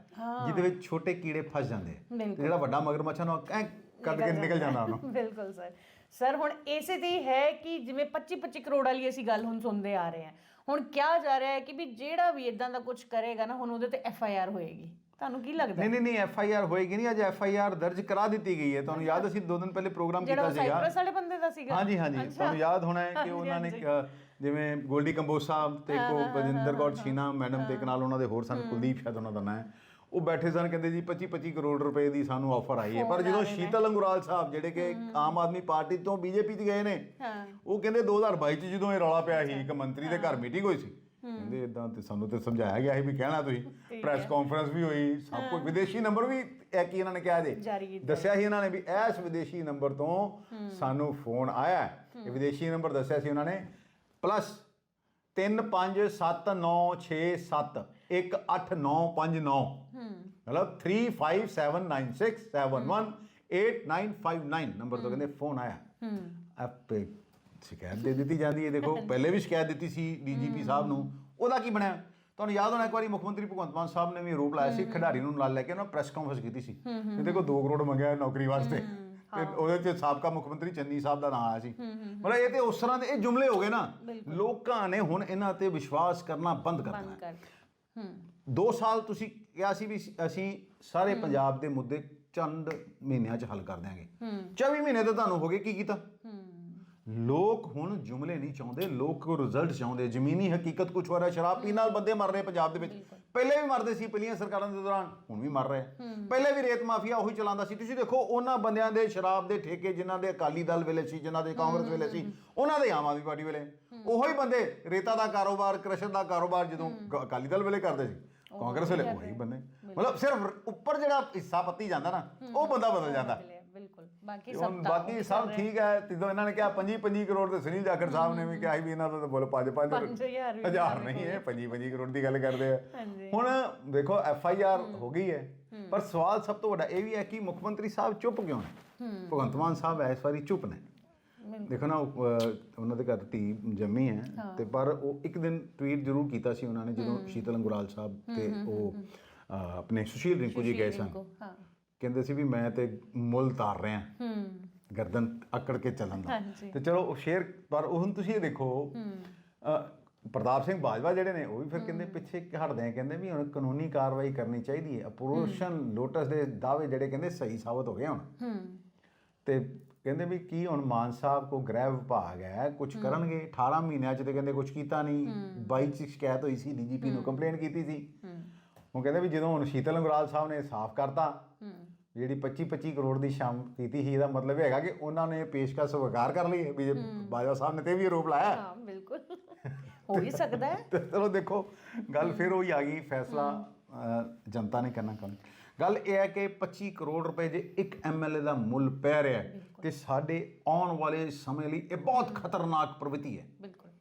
ਜਿਹਦੇ ਵਿੱਚ ਛੋਟੇ ਕੀੜੇ ਫਸ ਜਾਂਦੇ ਆ। ਬਿਲਕੁਲ। ਤੇ ਜਿਹੜਾ ਵੱਡਾ ਮਗਰਮੱਛ ਹੈ ਨਾ ਉਹ ਐਂ ਕੱਢ ਕੇ ਨਿਕਲ ਜਾਂਦਾ ਉਹਨੂੰ। ਬਿਲਕੁਲ ਸਰ। ਸਰ ਹੁਣ ਇਸੇ ਤੇ ਹੀ ਹੈ ਕਿ ਜਿਵੇਂ 25 25 ਕਰੋੜ ਵਾਲੀ ਅਸੀਂ ਗੱਲ ਹੁਣ ਸੁਣਦੇ ਆ ਰਹੇ ਹਾਂ। ਹੁਣ ਕਿਹਾ ਜਾ ਰਿਹਾ ਹੈ ਕਿ ਵੀ ਜਿਹੜਾ ਵੀ ਇਦਾਂ ਦਾ ਕੁਝ ਕਰੇਗਾ ਨਾ ਹੁਣ ਉਹਦੇ ਤੇ ਐਫ ਆਈ ਆਰ ਹੋਏਗੀ। ਤੁਹਾਨੂੰ ਕੀ ਲੱਗਦਾ? ਨਹੀਂ ਨਹੀਂ ਨਹੀਂ ਐਫ ਆਈ ਆਰ ਹੋਏਗੀ ਨਹੀਂ ਅੱਜ ਐਫ ਆਈ ਆਰ ਦਰਜ ਕਰਾ ਦਿੱਤੀ ਗਈ ਹੈ। ਤੁਹਾਨੂੰ ਯਾਦ ਅਸੀਂ ਦੋ ਦਿਨ ਪਹਿਲੇ ਪ੍ਰੋਗਰਾਮ ਜਿਹੜਾ ਕੀਤਾ ਸੀਗਾ। ਸਾਈਪਰਸ ਵਾਲੇ ਬੰਦੇ ਦਾ ਸੀਗਾ। ਹਾਂਜੀ ਹਾਂਜੀ ਤੁਹਾਨੂੰ ਯਾਦ ਹੋਣਾ ਹੈ ਕਿ ਉਹਨਾਂ ਨੇ ਜਿਵੇਂ ਗੋਲਡੀ ਕੰਬੋਜ ਸਾਹਿਬ ਤੇ ਕੋ ਬਜਿੰਦਰ ਕੌਰ ਛੀਨਾ ਮੈਡਮ ਇੱਕ ਨਾਲ ਉਹਨਾਂ ਦੇ ਹੋਰ ਸਨ ਕੁਲਦੀਪ ਸ਼ਾਇਦ ਉਹਨਾਂ ਦਾ ਨਾਂ ਹੈ। ਉਹ ਬੈਠੇ ਸਨ ਕਹਿੰਦੇ ਜੀ 25 25 ਕਰੋੜ ਰੁਪਏ ਦੀ ਸਾਨੂੰ ਆਫਰ ਆਈ ਹੈ। ਪਰ ਜਦੋਂ ਸ਼ੀਤਲ ਅੰਗੁਰਾਲ ਸਾਹਿਬ ਜਿਹੜੇ ਕਿ ਆਮ ਆਦਮੀ ਪਾਰਟੀ ਤੋਂ ਬੀਜੇਪੀ 'ਚ ਗਏ ਨੇ ਉਹ ਕਹਿੰਦੇ 2022 ਚ ਜਦੋਂ ਇਹ ਰੌਲਾ ਪਿਆ ਸੀ ਇੱਕ ਮੰਤਰੀ ਦੇ ਘਰ ਮੀਟਿੰਗ ਹੋਈ ਸੀ। ਕਹਿੰਦੇ ਇਦਾਂ ਤੇ ਸਾਨੂੰ ਤੇ ਸਮਝਾਇਆ ਗਿਆ ਸੀ ਵੀ ਕਹਿਣਾ ਤੁਸੀਂ। ਪ੍ਰੈਸ ਕਾਨਫਰੰਸ ਵੀ ਹੋਈ ਸਭ ਕੁਝ। ਵਿਦੇਸ਼ੀ ਨੰਬਰ ਵੀ ਇਹ ਕੀ ਇਹਨਾਂ ਨੇ ਕਿਹਾ ਜੇ? ਦੱਸਿਆ ਸੀ ਇਹਨਾਂ ਨੇ ਵੀ ਇਸ ਵਿਦੇਸ਼ੀ ਨੰਬਰ ਤੋਂ ਸਾਨੂੰ ਫੋਨ ਆਇਆ। ਇਹ ਵਿਦੇਸ਼ੀ ਨੰਬਰ ਦੱਸਿਆ ਸੀ ਉਹਨਾਂ ਨੇ। ਪਲੱਸ 357967 18959 ਹੂੰ। ਮਤਲਬ 357967189959 ਨੰਬਰ ਤੋਂ ਕਹਿੰਦੇ ਫੋਨ ਆਇਆ। ਆਪੇ ਸ਼ਿਕਾਇਤ ਦੇ ਦਿੱਤੀ ਜਾਂਦੀ ਹੈ ਦੇਖੋ। ਪਹਿਲੇ ਵੀ ਸ਼ਿਕਾਇਤ ਦਿੱਤੀ ਸੀ ਡੀਜੀਪੀ ਸਾਹਿਬ ਨੂੰ। ਉਹਦਾ ਕੀ ਬਣਿਆ? ਤੁਹਾਨੂੰ ਯਾਦ ਹੋਣਾ ਇੱਕ ਵਾਰੀ ਮੁੱਖ ਮੰਤਰੀ ਭਗਵੰਤ ਮਾਨ ਸਾਹਿਬ ਨੇ ਵੀ ਆਰੋਪ ਲਾਇਆ ਸੀ ਖਿਡਾਰੀ ਨੂੰ ਨਾਲ ਲੈ ਕੇ ਉਹਨਾਂ ਪ੍ਰੈਸ ਕਾਨਫਰੰਸ ਕੀਤੀ ਸੀ। ਇਹ ਦੇਖੋ 2 ਕਰੋੜ ਮੰਗਿਆ ਨੌਕਰੀ ਵਾਸਤੇ। ਤੇ ਉਹਦੇ ਚ ਸਾਬਕਾ ਮੁੱਖ ਮੰਤਰੀ ਚੰਨੀ ਸਾਹਿਬ ਦਾ ਨਾਮ ਆਇਆ ਸੀ। ਮਤਲਬ ਇਹ ਤੇ ਉਸ ਤਰ੍ਹਾਂ ਦੇ ਇਹ ਜੁਮਲੇ ਹੋ ਗਏ ਨਾ। ਲੋਕਾਂ ਨੇ ਹੁਣ ਇਹਨਾਂ ਤੇ ਵਿਸ਼ਵਾਸ ਕਰਨਾ ਬੰਦ ਕਰ ਹੂੰ। 2 ਸਾਲ ਤੁਸੀਂ ਕਿਹਾ ਸੀ ਵੀ ਅਸੀਂ ਸਾਰੇ ਪੰਜਾਬ ਦੇ ਮੁੱਦੇ ਚੰਦ ਮਹੀਨਿਆਂ 'ਚ ਹੱਲ ਕਰ ਦਿਆਂਗੇ। ਹੂੰ। 24 ਮਹੀਨੇ ਤਾਂ ਤੁਹਾਨੂੰ ਹੋ ਗਏ ਕੀ ਕੀਤਾ? ਹੂੰ। ਲੋਕ ਹੁਣ ਜੁਮਲੇ ਨਹੀਂ ਚਾਹੁੰਦੇ ਲੋਕ ਕੋ ਰਿਜ਼ਲਟ ਚਾਹੁੰਦੇ ਜ਼ਮੀਨੀ ਹਕੀਕਤ ਕੁਝ ਹੋ ਰਿਹਾ ਸ਼ਰਾਬ ਪੀਣ ਨਾਲ ਬੰਦੇ ਮਰ ਰਹੇ ਪੰਜਾਬ ਦੇ ਵਿੱਚ। ਪਹਿਲੇ ਵੀ ਮਰਦੇ ਸੀ ਪਹਿਲੀਆਂ ਸਰਕਾਰਾਂ ਦੇ ਦੌਰਾਨ ਹੁਣ ਵੀ ਮਰ ਰਹੇ। ਪਹਿਲੇ ਵੀ ਰੇਤ ਮਾਫੀਆ ਉਹੀ ਚਲਾਉਂਦਾ ਸੀ। ਤੁਸੀਂ ਦੇਖੋ ਉਹਨਾਂ ਬੰਦਿਆਂ ਦੇ ਸ਼ਰਾਬ ਦੇ ਠੇਕੇ ਜਿਨ੍ਹਾਂ ਦੇ ਅਕਾਲੀ ਦਲ ਵੇਲੇ ਸੀ ਜਿਨ੍ਹਾਂ ਦੇ ਕਾਂਗਰਸ ਵੇਲੇ ਸੀ ਉਹਨਾਂ ਦੇ ਆਮ ਆਦਮੀ ਪਾਰਟੀ ਵੇਲੇ। ਉਹੋ ਹੀ ਬੰਦੇ ਰੇਤਾ ਦਾ ਕਾਰੋਬਾਰ ਕ੍ਰਸ਼ਰ ਦਾ ਕਾਰੋਬਾਰ ਜਦੋਂ ਅਕਾਲੀ ਦਲ ਵੇਲੇ ਕਰਦੇ ਸੀ ਕਾਂਗਰਸ ਵੇਲੇ ਉਹੀ ਬੰਦੇ। ਮਤਲਬ ਸਿਰਫ ਉੱਪਰ ਜਿਹੜਾ ਹਿੱਸਾ ਪੱਤੀ ਜਾਂਦਾ ਨਾ ਉਹ ਬੰਦਾ ਬਦਲ ਜਾਂਦਾ। ਬਿਲਕੁਲ, ਬਾਕੀ ਸਭ ਹੁਣ ਬਾਕੀ ਸਭ ਠੀਕ ਹੈ ਜਦੋਂ ਇਹਨਾਂ ਨੇ ਕਿਹਾ 25 25 ਕਰੋੜ ਤੇ ਸੁਨੀਲ ਜਾਖੜ ਸਾਹਿਬ ਨੇ ਵੀ ਕਿਹਾ ਸੀ ਵੀ ਇਹਨਾਂ ਦਾ ਤਾਂ ਬੋਲ 5 5 ਪੰਜ ਹਜ਼ਾਰ ਵੀ ਹਜ਼ਾਰ ਨਹੀਂ ਹੈ 25 25 ਕਰੋੜ ਦੀ ਗੱਲ ਕਰਦੇ ਆ। ਹਾਂਜੀ। ਹੁਣ ਦੇਖੋ ਐਫ ਆਈ ਆਰ ਹੋ। ਗਈ ਹੈ ਪਰ ਸਵਾਲ ਸਭ ਤੋਂ ਵੱਡਾ ਇਹ ਵੀ ਹੈ ਕਿ ਮੁੱਖ ਮੰਤਰੀ ਸਾਹਿਬ ਚੁੱਪ ਕਿਉਂ ਨੇ? ਭਗਵੰਤ ਮਾਨ ਸਾਹਿਬ ਇਸ ਵਾਰੀ ਚੁੱਪ ਨੇ। ਦੇਖੋ ਨਾ ਉਹ, ਅਹ, ਉਹਨਾਂ ਦੇ ਘਰ ਧੀ ਜੰਮੀ ਹੈ ਤੇ ਪਰ ਉਹ ਇੱਕ ਦਿਨ ਟਵੀਟ ਜ਼ਰੂਰ ਕੀਤਾ ਸੀ ਉਹਨਾਂ ਨੇ ਜਦੋਂ ਸ਼ੀਤਲ ਅੰਗੁਰਾਲ ਸਾਹਿਬ ਤੇ ਉਹ ਅਹ, ਆਪਣੇ ਸੁਸ਼ੀਲ ਰਿੰਕੂ ਜੀ ਗਏ ਸਨ। ਹਾਂ। ਕਹਿੰਦੇ ਸੀ ਵੀ ਮੈਂ ਤੇ ਮੁੱਲ ਤਾਰ ਰਿਹਾ। ਹੂੰ। ਗਰਦਨ ਅਕੜ ਕੇ ਚੱਲਣ ਦਾ। ਹਾਂਜੀ। ਤੇ ਚਲੋ ਉਹ ਸ਼ੇਰ ਪਰ ਉਹ ਹੁਣ ਤੁਸੀਂ ਇਹ ਦੇਖੋ ਪ੍ਰਤਾਪ ਸਿੰਘ ਬਾਜਵਾ ਜਿਹੜੇ ਨੇ ਉਹ ਵੀ ਫਿਰ ਕਹਿੰਦੇ ਪਿੱਛੇ ਹਟਦੇ ਆ ਕਹਿੰਦੇ ਵੀ ਹੁਣ ਕਾਨੂੰਨੀ ਕਾਰਵਾਈ ਕਰਨੀ ਚਾਹੀਦੀ ਹੈ। ਅਪਰੋਸ਼ਨ ਲੋਟਸ ਦੇ ਦਾਅਵੇ ਜਿਹੜੇ ਕਹਿੰਦੇ ਸਹੀ ਸਾਬਤ ਹੋ ਗਏ ਹੁਣ। ਹੂੰ। ਤੇ ਕਹਿੰਦੇ ਵੀ ਕੀ ਹੁਣ ਮਾਨ ਸਾਹਿਬ ਕੋ ਗ੍ਰਹਿ ਵਿਭਾਗ ਹੈ ਕੁਝ ਕਰਨਗੇ? 18 ਮਹੀਨਿਆਂ ਚ ਤੇ ਕਹਿੰਦੇ ਕੁਝ ਕੀਤਾ ਨਹੀਂ। 22 ਚ ਸ਼ਿਕਾਇਤ ਹੋਈ ਸੀ ਡੀਜੀਪੀ ਨੂੰ ਕੰਪਲੇਂਟ ਕੀਤੀ ਸੀ। ਹੂੰ। ਉਹ ਕਹਿੰਦੇ ਵੀ ਜਦੋਂ ਹੁਣ ਸ਼ੀਤਲ ਅੰਗਰਾਲ ਸਾਹਿਬ ਨੇ ਸਾਫ਼ ਕਰਤਾ ਹੂੰ। ਜਿਹੜੀ 25 25 ਕਰੋੜ ਦੀ ਸ਼ਾਮ ਕੀਤੀ ਸੀ ਇਹਦਾ ਮਤਲਬ ਇਹ ਹੈਗਾ ਕਿ ਉਹਨਾਂ ਨੇ ਪੇਸ਼ਕਸ਼ ਸਵੀਕਾਰ ਕਰ ਲਈ ਵੀ ਬਾਜਵਾ ਸਾਹਿਬ ਨੇ ਤੇ ਵੀ ਆਰੋਪ ਲਾਇਆ। ਹਾਂ ਬਿਲਕੁਲ। ਹੋ ਹੀ ਸਕਦਾ ਹੈ। ਚਲੋ ਦੇਖੋ ਗੱਲ ਫਿਰ ਉਹੀ ਆ ਗਈ ਫੈਸਲਾ ਜਨਤਾ ਨੇ ਕਰਨਾ ਕੰਮ। ਗੱਲ ਇਹ ਹੈ ਕਿ 25 ਕਰੋੜ ਰੁਪਏ ਜੇ ਇੱਕ ਐਮਐਲਏ ਦਾ ਮੁੱਲ ਪੈ ਰਿਹਾ ਹੈ ਤੇ ਸਾਡੇ ਆਉਣ ਵਾਲੇ ਸਮੇਂ ਲਈ ਇਹ ਬਹੁਤ ਖਤਰਨਾਕ ਪ੍ਰਵਿਰਤੀ ਹੈ ਬਿਲਕੁਲ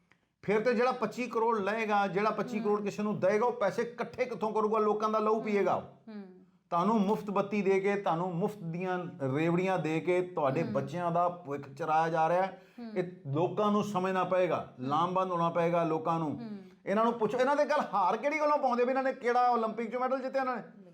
ਫਿਰ ਤੇ ਜਿਹੜਾ 25 ਕਰੋੜ ਲਏਗਾ ਜਿਹੜਾ 25 ਕਰੋੜ ਕਿਸੇ ਨੂੰ ਦੇਗਾ ਉਹ ਪੈਸੇ ਇਕੱਠੇ ਕਿੱਥੋਂ ਕਰੂਗਾ ਲੋਕਾਂ ਦਾ ਲਹੂ ਪੀਏਗਾ ਉਹ। ਹੂੰ ਤੁਹਾਨੂੰ ਮੁਫਤ ਬੱਤੀ ਦੇ ਕੇ ਤੁਹਾਨੂੰ ਮੁਫਤ ਦੀਆਂ ਰੇਵੜੀਆਂ ਦੇ ਕੇ ਤੁਹਾਡੇ ਬੱਚਿਆਂ ਦਾ ਭਵਿੱਖ ਚਰਾਇਆ ਜਾ ਰਿਹਾ ਹੈ ਇਹ ਲੋਕਾਂ ਨੂੰ ਸਮਝਣਾ ਪਏਗਾ ਲਾਮਬੰਦ ਹੋਣਾ ਪਏਗਾ ਲੋਕਾਂ ਨੂੰ ਇਹਨਾਂ ਨੂੰ ਪੁੱਛੋ ਇਹਨਾਂ ਦੇ ਗੱਲ ਹਾਰ ਕਿਹੜੀ ਗੱਲੋਂ ਪਾਉਂਦੇ ਵੀ ਇਹਨਾਂ ਨੇ ਕਿਹੜਾ 올림픽 'ਚ ਮੈਡਲ ਜਿੱਤਿਆ ਇਹਨਾਂ ਨੇ ਬਿਲਕੁਲ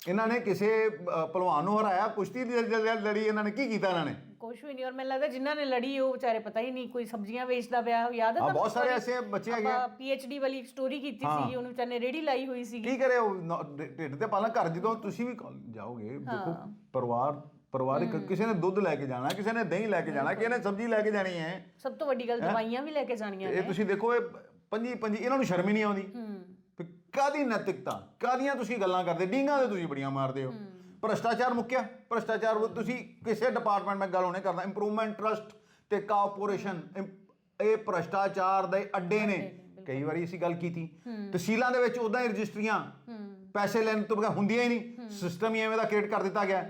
ਇਹਨਾਂ ਨੇ ਕਿਸੇ ਅ, ਭਲਵਾਨ ਨੂੰ ਹਰਾਇਆ ਕੁਸ਼ਤੀ ਦੀ ਲ- ਲ- ਲੜੀ ਇਹਨਾਂ ਨੇ ਕੀ ਕੀਤਾ ਇਹਨਾਂ ਨੇ? ਕੁਛ ਵੀ ਨਹੀਂ ਔਰ ਮੈਨੂੰ ਲੱਗਦਾ ਜਿਨ੍ਹਾਂ ਨੇ ਲੜੀ ਉਹ ਵਿਚਾਰੇ ਪਤਾ ਹੀ ਨਹੀਂ ਕੋਈ ਸਬਜ਼ੀਆਂ ਵੇਚਦਾ ਪਿਆ ਯਾਦ ਹੈ ਹਾਂ ਬਹੁਤ ਸਾਰੇ? ਐਸੇ ਬੱਚੇ ਹੈਗੇ ਆ। ਪੀਐਚਡੀ ਵਾਲੀ ਸਟੋਰੀ ਕੀਤੀ ਸੀ ਉਹਨੂੰ ਵਿਚਾਰੇ ਨੇ ਰੇੜੀ ਲਾਈ ਹੋਈ ਸੀ ਕੀ ਕਰੇ ਉਹ ਨੌ- ਢਿ- ਢਿੱਡ ਤੇ ਪਾਲਣਾ ਘਰ ਜਦੋਂ ਤੁਸੀਂ ਵੀ ਕਾਲ- ਜਾਓਗੇ ਦੇਖੋ ਪਰਿਵਾਰ ਪਰਿਵਾਰਿਕ ਕਿਸੇ ਨੇ ਦੁੱਧ ਲੈ ਕੇ ਜਾਣਾ ਕਿਸੇ ਨੇ ਦਹੀਂ ਲੈ ਕੇ ਜਾਣਾ ਕਿਸੇ ਨੇ ਸਬਜ਼ੀ ਲੈ ਕੇ ਜਾਣੀ ਹੈ। ਸਭ ਤੋਂ ਵੱਡੀ ਗੱਲ ਦਵਾਈਆਂ ਵੀ ਲੈ ਕੇ ਜਾਣੀਆਂ ਇਹ ਨੇ। ਤੁਸੀਂ ਦੇਖੋ ਇਹ ਪੰਜੀ ਪੰਜੀ ਇਹਨਾਂ ਨੂੰ ਸ਼ਰਮ ਹੀ ਨਹੀਂ ਆਉਂਦੀ। ਕਾਦੀ ਨੈਤਿਕਤਾ? ਕਾਦੀਆਂ ਤੁਸੀਂ ਗੱਲਾਂ ਕਰਦੇ? ਡੀਂਗਾਂ ਦੇ ਤੁਸੀਂ ਬੜੀਆਂ ਮਾਰਦੇ ਹੋ। ਭ੍ਰਸ਼ਟਾਚਾਰ ਮੁੱਕਿਆ? ਭ੍ਰਸ਼ਟਾਚਾਰ ਤੁਸੀਂ ਕਿਸੇ ਡਿਪਾਰਟਮੈਂਟ ਮੈਂ ਗੱਲ ਹੋਣੇ ਕਰਦਾ। ਇੰਪਰੂਵਮੈਂਟ ਟਰਸਟ ਤੇ ਕਾਰਪੋਰੇਸ਼ਨ ਇਹ ਭ੍ਰਸ਼ਟਾਚਾਰ ਦੇ ਅੱਡੇ ਨੇ। ਕਈ ਵਾਰੀ ਅਸੀਂ ਗੱਲ ਕੀਤੀ। ਤਹਿਸੀਲਾਂ ਦੇ ਵਿੱਚ ਉਦਾਂ ਹੀ ਰਜਿਸਟਰੀਆਂ। ਪੈਸੇ ਲੈਣ ਤੋਂ ਬਗੈਰ ਹੁੰਦੀਆਂ ਹੀ ਨਹੀਂ। ਸਿਸਟਮ ਹੀ ਐਵੇਂ ਦਾ ਕ੍ਰੀਏਟ ਕਰ ਦਿੱਤਾ ਗਿਆ।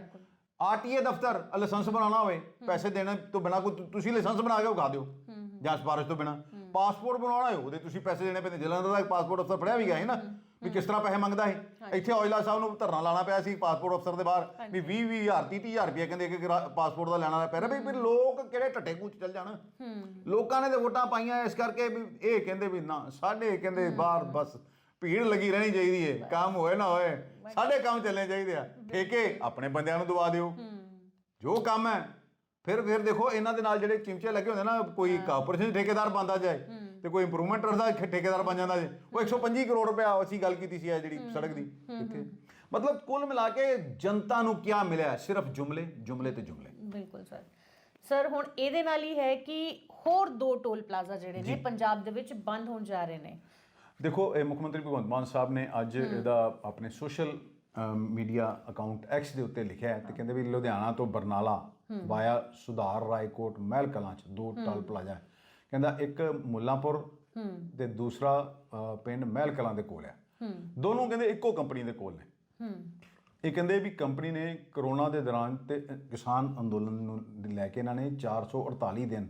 ਆਰਟੀਏ ਦਫ਼ਤਰ ਲਾਇਸੈਂਸ ਬਣਾਉਣਾ ਹੋਵੇ ਪੈਸੇ ਦੇਣ ਤੋਂ ਬਿਨਾ ਕੋਈ ਤੁਸੀਂ ਲਾਇਸੈਂਸ ਬਣਾ ਕੇ ਵਿਖਾ ਦਿਓ। ਜਾਂ ਸਿਫਾਰਿਸ਼ ਤੋਂ ਬਿਨਾ। ਪਾਸਪੋਰਟ ਬਣਾਉਣਾ ਹੋਵੇ ਉਹਦੇ ਤੁਸੀਂ ਪੈਸੇ ਦੇਣੇ ਪੈਂਦੇ। ਜਲੰਧਰ ਦਾ ਇੱਕ ਪਾਸਪੋਰਟ ਅਫਸਰ ਫੜਿਆ ਵੀ ਗਿਆ ਹੈ ਨਾ ਵੀ ਕਿਸ ਤਰ੍ਹਾਂ ਪੈਸੇ ਮੰਗਦਾ ਹੈ ਇੱਥੇ ਔਜਲਾ ਸਾਹਿਬ ਨੂੰ ਧਰਨਾ ਲਾਣਾ ਪਿਆ ਸੀ ਪਾਸਪੋਰਟ ਅਫਸਰ ਦੇ ਬਾਹਰ ਵੀ 20 20 ਹਜ਼ਾਰ 30 ਹਜ਼ਾਰ ਰੁਪਏ ਕਹਿੰਦੇ ਕਿ ਪਾਸਪੋਰਟ ਦਾ ਲੈਣਾ ਪੈ ਰਿਹਾ। ਵੀ ਫਿਰ ਲੋਕ ਕਿਹੜੇ ਟੱਟੇ ਕੂਚ ਚੱਲ ਜਾਣ। ਲੋਕਾਂ ਨੇ ਤੇ ਵੋਟਾਂ ਪਾਈਆਂ ਇਸ ਕਰਕੇ ਵੀ ਇਹ ਕਹਿੰਦੇ ਵੀ ਨਾ ਸਾਡੇ ਕਹਿੰਦੇ ਬਾਹਰ ਬਸ ਭੀੜ ਲੱਗੀ ਰਹਿਣੀ ਚਾਹੀਦੀ ਹੈ ਕੰਮ ਹੋਏ ਨਾ ਹੋਏ ਸਾਡੇ ਕੰਮ ਚੱਲਣੇ ਚਾਹੀਦੇ ਆ। ਠੇਕੇ ਆਪਣੇ ਬੰਦਿਆਂ ਨੂੰ ਦਵਾ ਦਿਓ। ਜੋ ਕੰਮ ਹੈ ਫਿਰ ਫਿਰ ਦੇਖੋ ਇਹਨਾਂ ਦੇ ਨਾਲ ਜਿਹੜੇ ਚਿਮਚੇ ਲੱਗੇ ਹੁੰਦੇ ਨਾ ਕੋਈ ਕਾਰਪੋਰੇਸ਼ਨ ਠੇਕੇਦਾਰ ਬੰਦਾ ਜਾਏ ਤੇ ਕੋਈ ਇੰਪਰੂਵਮੈਂਟ ਦਾ ਠੇਕੇਦਾਰ ਬਣ ਜਾਂਦਾ ਜੇ। ਉਹ 125 ਕਰੋੜ ਰੁਪਇਆ ਅਸੀਂ ਗੱਲ ਕੀਤੀ ਸੀ ਆ ਜਿਹੜੀ ਸੜਕ ਦੀ ਕਿੱਥੇ ਮਤਲਬ ਕੁੱਲ ਮਿਲਾ ਕੇ ਜਨਤਾ ਨੂੰ ਕੀ ਮਿਲਿਆ? ਸਿਰਫ ਜੁਮਲੇ ਜੁਮਲੇ ਤੇ ਜੁਮਲੇ। ਬਿਲਕੁਲ ਸਰ। ਸਰ ਹੁਣ ਇਹਦੇ ਨਾਲ ਹੀ ਹੈ ਕਿ ਹੋਰ ਦੋ ਟੋਲ ਪਲਾਜ਼ਾ ਜਿਹੜੇ ਨੇ ਪੰਜਾਬ ਦੇ ਵਿੱਚ ਬੰਦ ਹੋਣ ਜਾ ਰਹੇ ਨੇ। ਦੇਖੋ ਇਹ ਮੁੱਖ ਮੰਤਰੀ ਭਗਵੰਤ ਮਾਨ ਸਾਹਿਬ ਨੇ ਅੱਜ ਇਹਦਾ ਆਪਣੇ ਸੋਸ਼ਲ ਮੀਡੀਆ ਅਕਾਊਂਟ ਐਕਸ ਦੇ ਉੱਤੇ ਲਿਖਿਆ ਹੈ ਤੇ ਕਹਿੰਦੇ ਵੀ ਲੁਧਿਆਣਾ ਤੋਂ ਬਰਨਾਲਾ ਵਾਇਆ ਸੁਧਾਰ ਰਾਏਕੋਟ ਮਹਿਲ ਕਲਾਂ ਚ ਦੋ ਟੋਲ ਪਲਾਜ਼ਾ ਕਹਿੰਦਾ ਇੱਕ ਮੁੱਲਾਂਪੁਰ ਤੇ ਦੂਸਰਾ ਪਿੰਡ ਮਹਿਲ ਕਲਾਂ ਦੇ ਕੋਲ ਹੈ। ਦੋਨੋਂ ਕਹਿੰਦੇ ਇੱਕੋ ਕੰਪਨੀ ਦੇ ਕੋਲ ਨੇ। ਇਹ ਕਹਿੰਦੇ ਵੀ ਕੰਪਨੀ ਨੇ ਕਰੋਨਾ ਦੇ ਦੌਰਾਨ ਤੇ ਕਿਸਾਨ ਅੰਦੋਲਨ ਨੂੰ ਲੈ ਕੇ ਇਹਨਾਂ ਨੇ 448 ਦਿਨ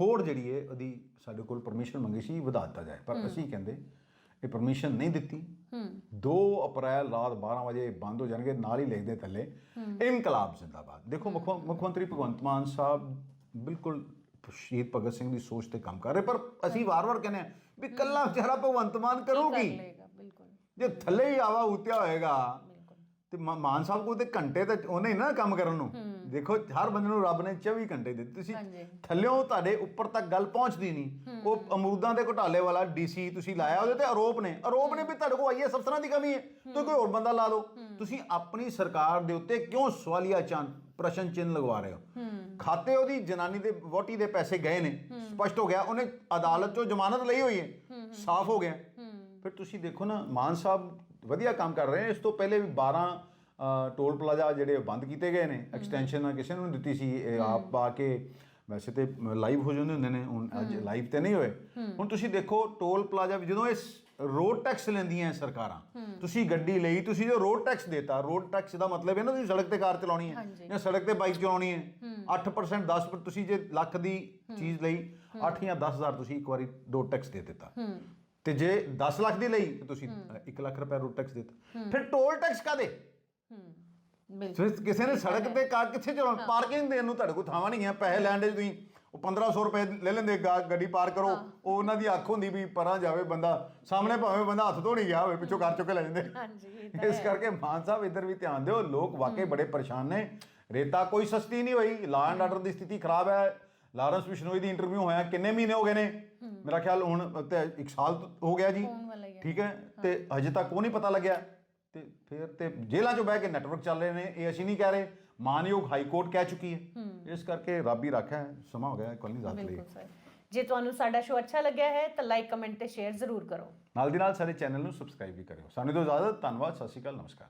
ਹੋਰ ਜਿਹੜੀ ਹੈ ਉਹਦੀ ਸਾਡੇ ਕੋਲ ਪਰਮਿਸ਼ਨ ਮੰਗੀ ਸੀ ਵਧਾ ਦਿੱਤਾ ਜਾਏ। ਪਰ ਅਸੀਂ ਕਹਿੰਦੇ ਇਹ ਪਰਮਿਸ਼ਨ ਨਹੀਂ ਦਿੱਤੀ। ਹੂੰ। 2 ਅਪ੍ਰੈਲ ਰਾਤ 12 ਵਜੇ ਬੰਦ ਹੋ ਜਾਣਗੇ ਨਾਲ ਹੀ ਲਿਖਦੇ ਥੱਲੇ ਇਨਕਲਾਬ ਜ਼ਿੰਦਾਬਾਦ। ਦੇਖੋ ਮੁੱਖ ਮੰਤਰੀ ਭਗਵੰਤ ਮਾਨ ਸਾਹਿਬ ਬਿਲਕੁਲ ਸ਼ਹੀਦ ਭਗਤ ਸਿੰਘ ਦੀ ਸੋਚ ਤੇ ਕੰਮ ਕਰ ਰਹੇ ਪਰ ਅਸੀਂ ਵਾਰ-ਵਾਰ ਕਹਿੰਦੇ ਆ ਵੀ ਕੱਲਾ ਵਿਚਾਰਾ ਭਗਵੰਤ ਮਾਨ ਕਰੂਗੀ। ਬਿਲਕੁਲ। ਜੇ ਥੱਲੇ ਹੀ ਆਵਾ ਉਤਿਆ ਹੋਏਗਾ। ਤੇ ਮਾਨ ਸਾਹਿਬ ਕੋਲ ਤੇ ਘੰਟੇ ਤਾਂ ਉਹਨੇ ਨਾ ਕੰਮ ਕਰਨ ਨੂੰ। ਦੇਖੋ ਹਰ ਬੰਦੇ ਨੂੰ ਰੱਬ ਨੇ 24 ਘੰਟੇ ਦਿੱਤੇ। ਤੁਸੀਂ। ਥੱਲਿਓਂ ਤੁਹਾਡੇ ਉੱਪਰ ਤੱਕ ਗੱਲ ਪਹੁੰਚਦੀ ਨਹੀਂ। ਉਹ ਅਮਰੂਦਾਂ ਦੇ ਘੁਟਾਲੇ ਵਾਲਾ ਡੀਸੀ ਤੁਸੀਂ ਲਾਇਆ ਉਹਦੇ ਤੇ ਆਰੋਪ ਨੇ। ਆਰੋਪ ਨੇ ਵੀ ਤੁਹਾਡੇ ਕੋਲ ਆਈਐਸ ਅਫਸਰਾਂ ਦੀ ਕਮੀ ਹੈ। ਤੁਸੀਂ ਕੋਈ ਹੋਰ ਬੰਦਾ ਲਾ ਦਿਓ ਤੁਸੀਂ ਆਪਣੀ ਸਰਕਾਰ ਦੇ ਉੱਤੇ ਕਿਉਂ ਸਵਾਲੀਆ ਚੰਨ ਪ੍ਰਸ਼ਨ ਚਿੰਨ ਲਗਵਾ ਰਹੇ ਹੋ? ਖਾਤੇ ਉਹਦੀ ਜਨਾਨੀ ਦੇ ਵੋਟੀ ਦੇ ਪੈਸੇ ਗਏ ਨੇ। ਸਪਸ਼ਟ ਹੋ ਗਿਆ ਉਹਨੇ ਅਦਾਲਤ ਚੋਂ ਜ਼ਮਾਨਤ ਲਈ ਹੋਈ ਹੈ। ਸਾਫ਼ ਹੋ ਗਿਆ। ਫਿਰ ਤੁਸੀਂ ਦੇਖੋ ਨਾ ਮਾਨ ਸਾਹਿਬ ਵਧੀਆ ਕੰਮ ਕਰ ਰਹੇ ਨੇ। ਇਸ ਤੋਂ ਪਹਿਲੇ ਵੀ 12 ਅ, ਟੋਲ ਪਲਾਜ਼ਾ ਜਿਹੜੇ ਬੰਦ ਕੀਤੇ ਗਏ ਨੇ ਐਕਸਟੈਂਸ਼ਨ ਕਿਸੇ ਨੂੰ ਦਿੱਤੀ ਸੀ। ਇਹ ਆਪ ਆ ਕੇ ਵੈਸੇ ਤੇ ਲਾਈਵ ਹੋ ਜਾਂਦੇ ਹੁੰਦੇ ਨੇ ਹੁਣ ਅੱਜ ਲਾਈਵ ਤੇ ਨਹੀਂ ਹੋਏ। ਹੁਣ ਤੁਸੀਂ ਦੇਖੋ ਟੋਲ ਪਲਾਜ਼ਾ ਜਦੋਂ ਇਸ ਰੋਡ ਟੈਕਸ ਲੈਂਦੀਆਂ ਸਰਕਾਰਾਂ ਤੁਸੀਂ ਗੱਡੀ ਲਈ ਤੁਸੀਂ ਜੋ ਰੋਡ ਟੈਕਸ ਦੇਤਾ ਰੋਡ ਟੈਕਸ ਦਾ ਮਤਲਬ ਹੈ ਨਾ ਤੁਸੀਂ ਸੜਕ ਤੇ ਕਾਰ ਚਲਾਉਣੀ ਹੈ ਜਾਂ ਸੜਕ ਤੇ ਬਾਈਕ ਚਲਾਉਣੀ ਹੈ 8% 10% ਤੁਸੀਂ ਜੇ ਲੱਖ ਦੀ ਚੀਜ਼ ਲਈ 8 ਜਾਂ 10000 ਤੁਸੀਂ ਇੱਕ ਵਾਰੀ ਰੋਡ ਟੈਕਸ ਦੇ ਦਿੱਤਾ। ਤੇ ਜੇ 10 ਲੱਖ ਦੀ ਲਈ ਤੁਸੀਂ 1 ਲੱਖ ਰੁਪਏ ਰੋਡ ਟੈਕਸ ਦਿੱਤਾ। ਫਿਰ ਟੋਲ ਟੈਕਸ ਕਾਦੇ ਬਿਲਕੁਲ। ਫਿਰ ਕਿਸੇ ਨੇ ਸੜਕ ਤੇ ਕਾਰ ਕਿੱਥੇ ਚਲਾਉਣ? ਪਾਰਕਿੰਗ ਦੇਣ ਨੂੰ ਤੁਹਾਡੇ ਕੋਲ ਥਾਵਾਂ ਨਹੀਂ ਹੈ। ਪੈਸੇ ਲੈਣ ਦੇ ਤੁਸੀਂ ਉਹ 1500 ਰੁਪਏ ਲੈ ਲੈਂਦੇ ਗਾ- ਗੱਡੀ ਪਾਰ ਕਰੋ। ਉਹ ਉਹਨਾਂ ਦੀ ਅੱਖ ਹੁੰਦੀ ਵੀ ਪਰਾਂ ਜਾਵੇ ਬੰਦਾ। ਸਾਹਮਣੇ ਭਾਵੇਂ ਬੰਦਾ ਹੱਥ ਧੋਣੀ ਗਿਆ ਹੋਵੇ ਪਿੱਛੋਂ ਕਾਰ ਚੁੱਕ ਕੇ ਲੈ ਜਾਂਦੇ। ਹਾਂਜੀ ਇਹ ਇਸ ਕਰਕੇ ਮਾਨ ਸਾਹਿਬ ਇੱਧਰ ਵੀ ਧਿਆਨ ਦਿਓ। ਲੋਕ ਵਾਕਈ ਬੜੇ ਪਰੇਸ਼ਾਨ ਨੇ। ਰੇਤਾ ਕੋਈ ਸਸਤੀ ਨਹੀਂ ਹੋਈ। ਲਾ ਐਂਡ ਆਰਡਰ ਦੀ ਸਥਿਤੀ ਖਰਾਬ ਹੈ। ਲਾਰੈਂਸ ਬਿਸ਼ਨੋਈ ਦੀ ਇੰਟਰਵਿਊ ਹੋਇਆ। ਕਿੰਨੇ ਮਹੀਨੇ ਹੋ ਗਏ ਨੇ? ਮੇਰਾ ਖਿਆਲ ਹੁਣ ਤੇ ਇੱਕ ਸਾਲ ਤੋਂ ਹੋ ਗਿਆ ਜੀ। ਹੋਣ ਵਾਲਾ ਹੀ ਹੈ। ਠੀਕ ਹੈ। ਤੇ ਹਜੇ ਤੱਕ ਉਹ ਨਹੀਂ ਪਤਾ ਲੱਗਿਆ। ਤੇ ਫਿਰ ਤੇ ਜੇਲ੍ਹਾਂ 'ਚੋਂ ਬਹਿ ਕੇ ਨੈਟਵਰਕ ਚੱਲ ਰਹੇ ਨੇ ਇਹ ਅਸੀਂ ਨਹੀਂ ਕਹਿ ਰਹੇ। ਮਾਨਯੋਗ ਹਾਈ ਕੋਰਟ ਕਹਿ ਚੁੱਕੀ ਹੈ। ਇਸ ਕਰਕੇ ਰੱਬ ਹੀ ਰੱਖਿਆ ਸਮਾਂ ਹੋ ਗਿਆ ਕੋਈ ਨਹੀਂ ਜ਼ਿਆਦਾ ਲਈ ਬਿਲਕੁਲ ਸਰ। ਜੇ ਤੁਹਾਨੂੰ ਸਾਡਾ ਸ਼ੋਅ ਅੱਛਾ ਲੱਗਿਆ ਹੈ ਤਾਂ ਲਾਈਕ ਕਮੈਂਟ ਤੇ ਸ਼ੇਅਰ ਜ਼ਰੂਰ ਕਰੋ। ਨਾਲ ਦੀ ਨਾਲ ਸਾਡੇ ਚੈਨਲ ਨੂੰ ਸਬਸਕ੍ਰਾਈਬ ਵੀ ਕਰਿਓ। ਸਾਨੂੰ ਤੋਂ ਇਜਾਜ਼ਤ ਧੰਨਵਾਦ ਸਤਿ ਸ਼੍ਰੀ ਅਕਾਲ ਨਮਸਕਾਰ।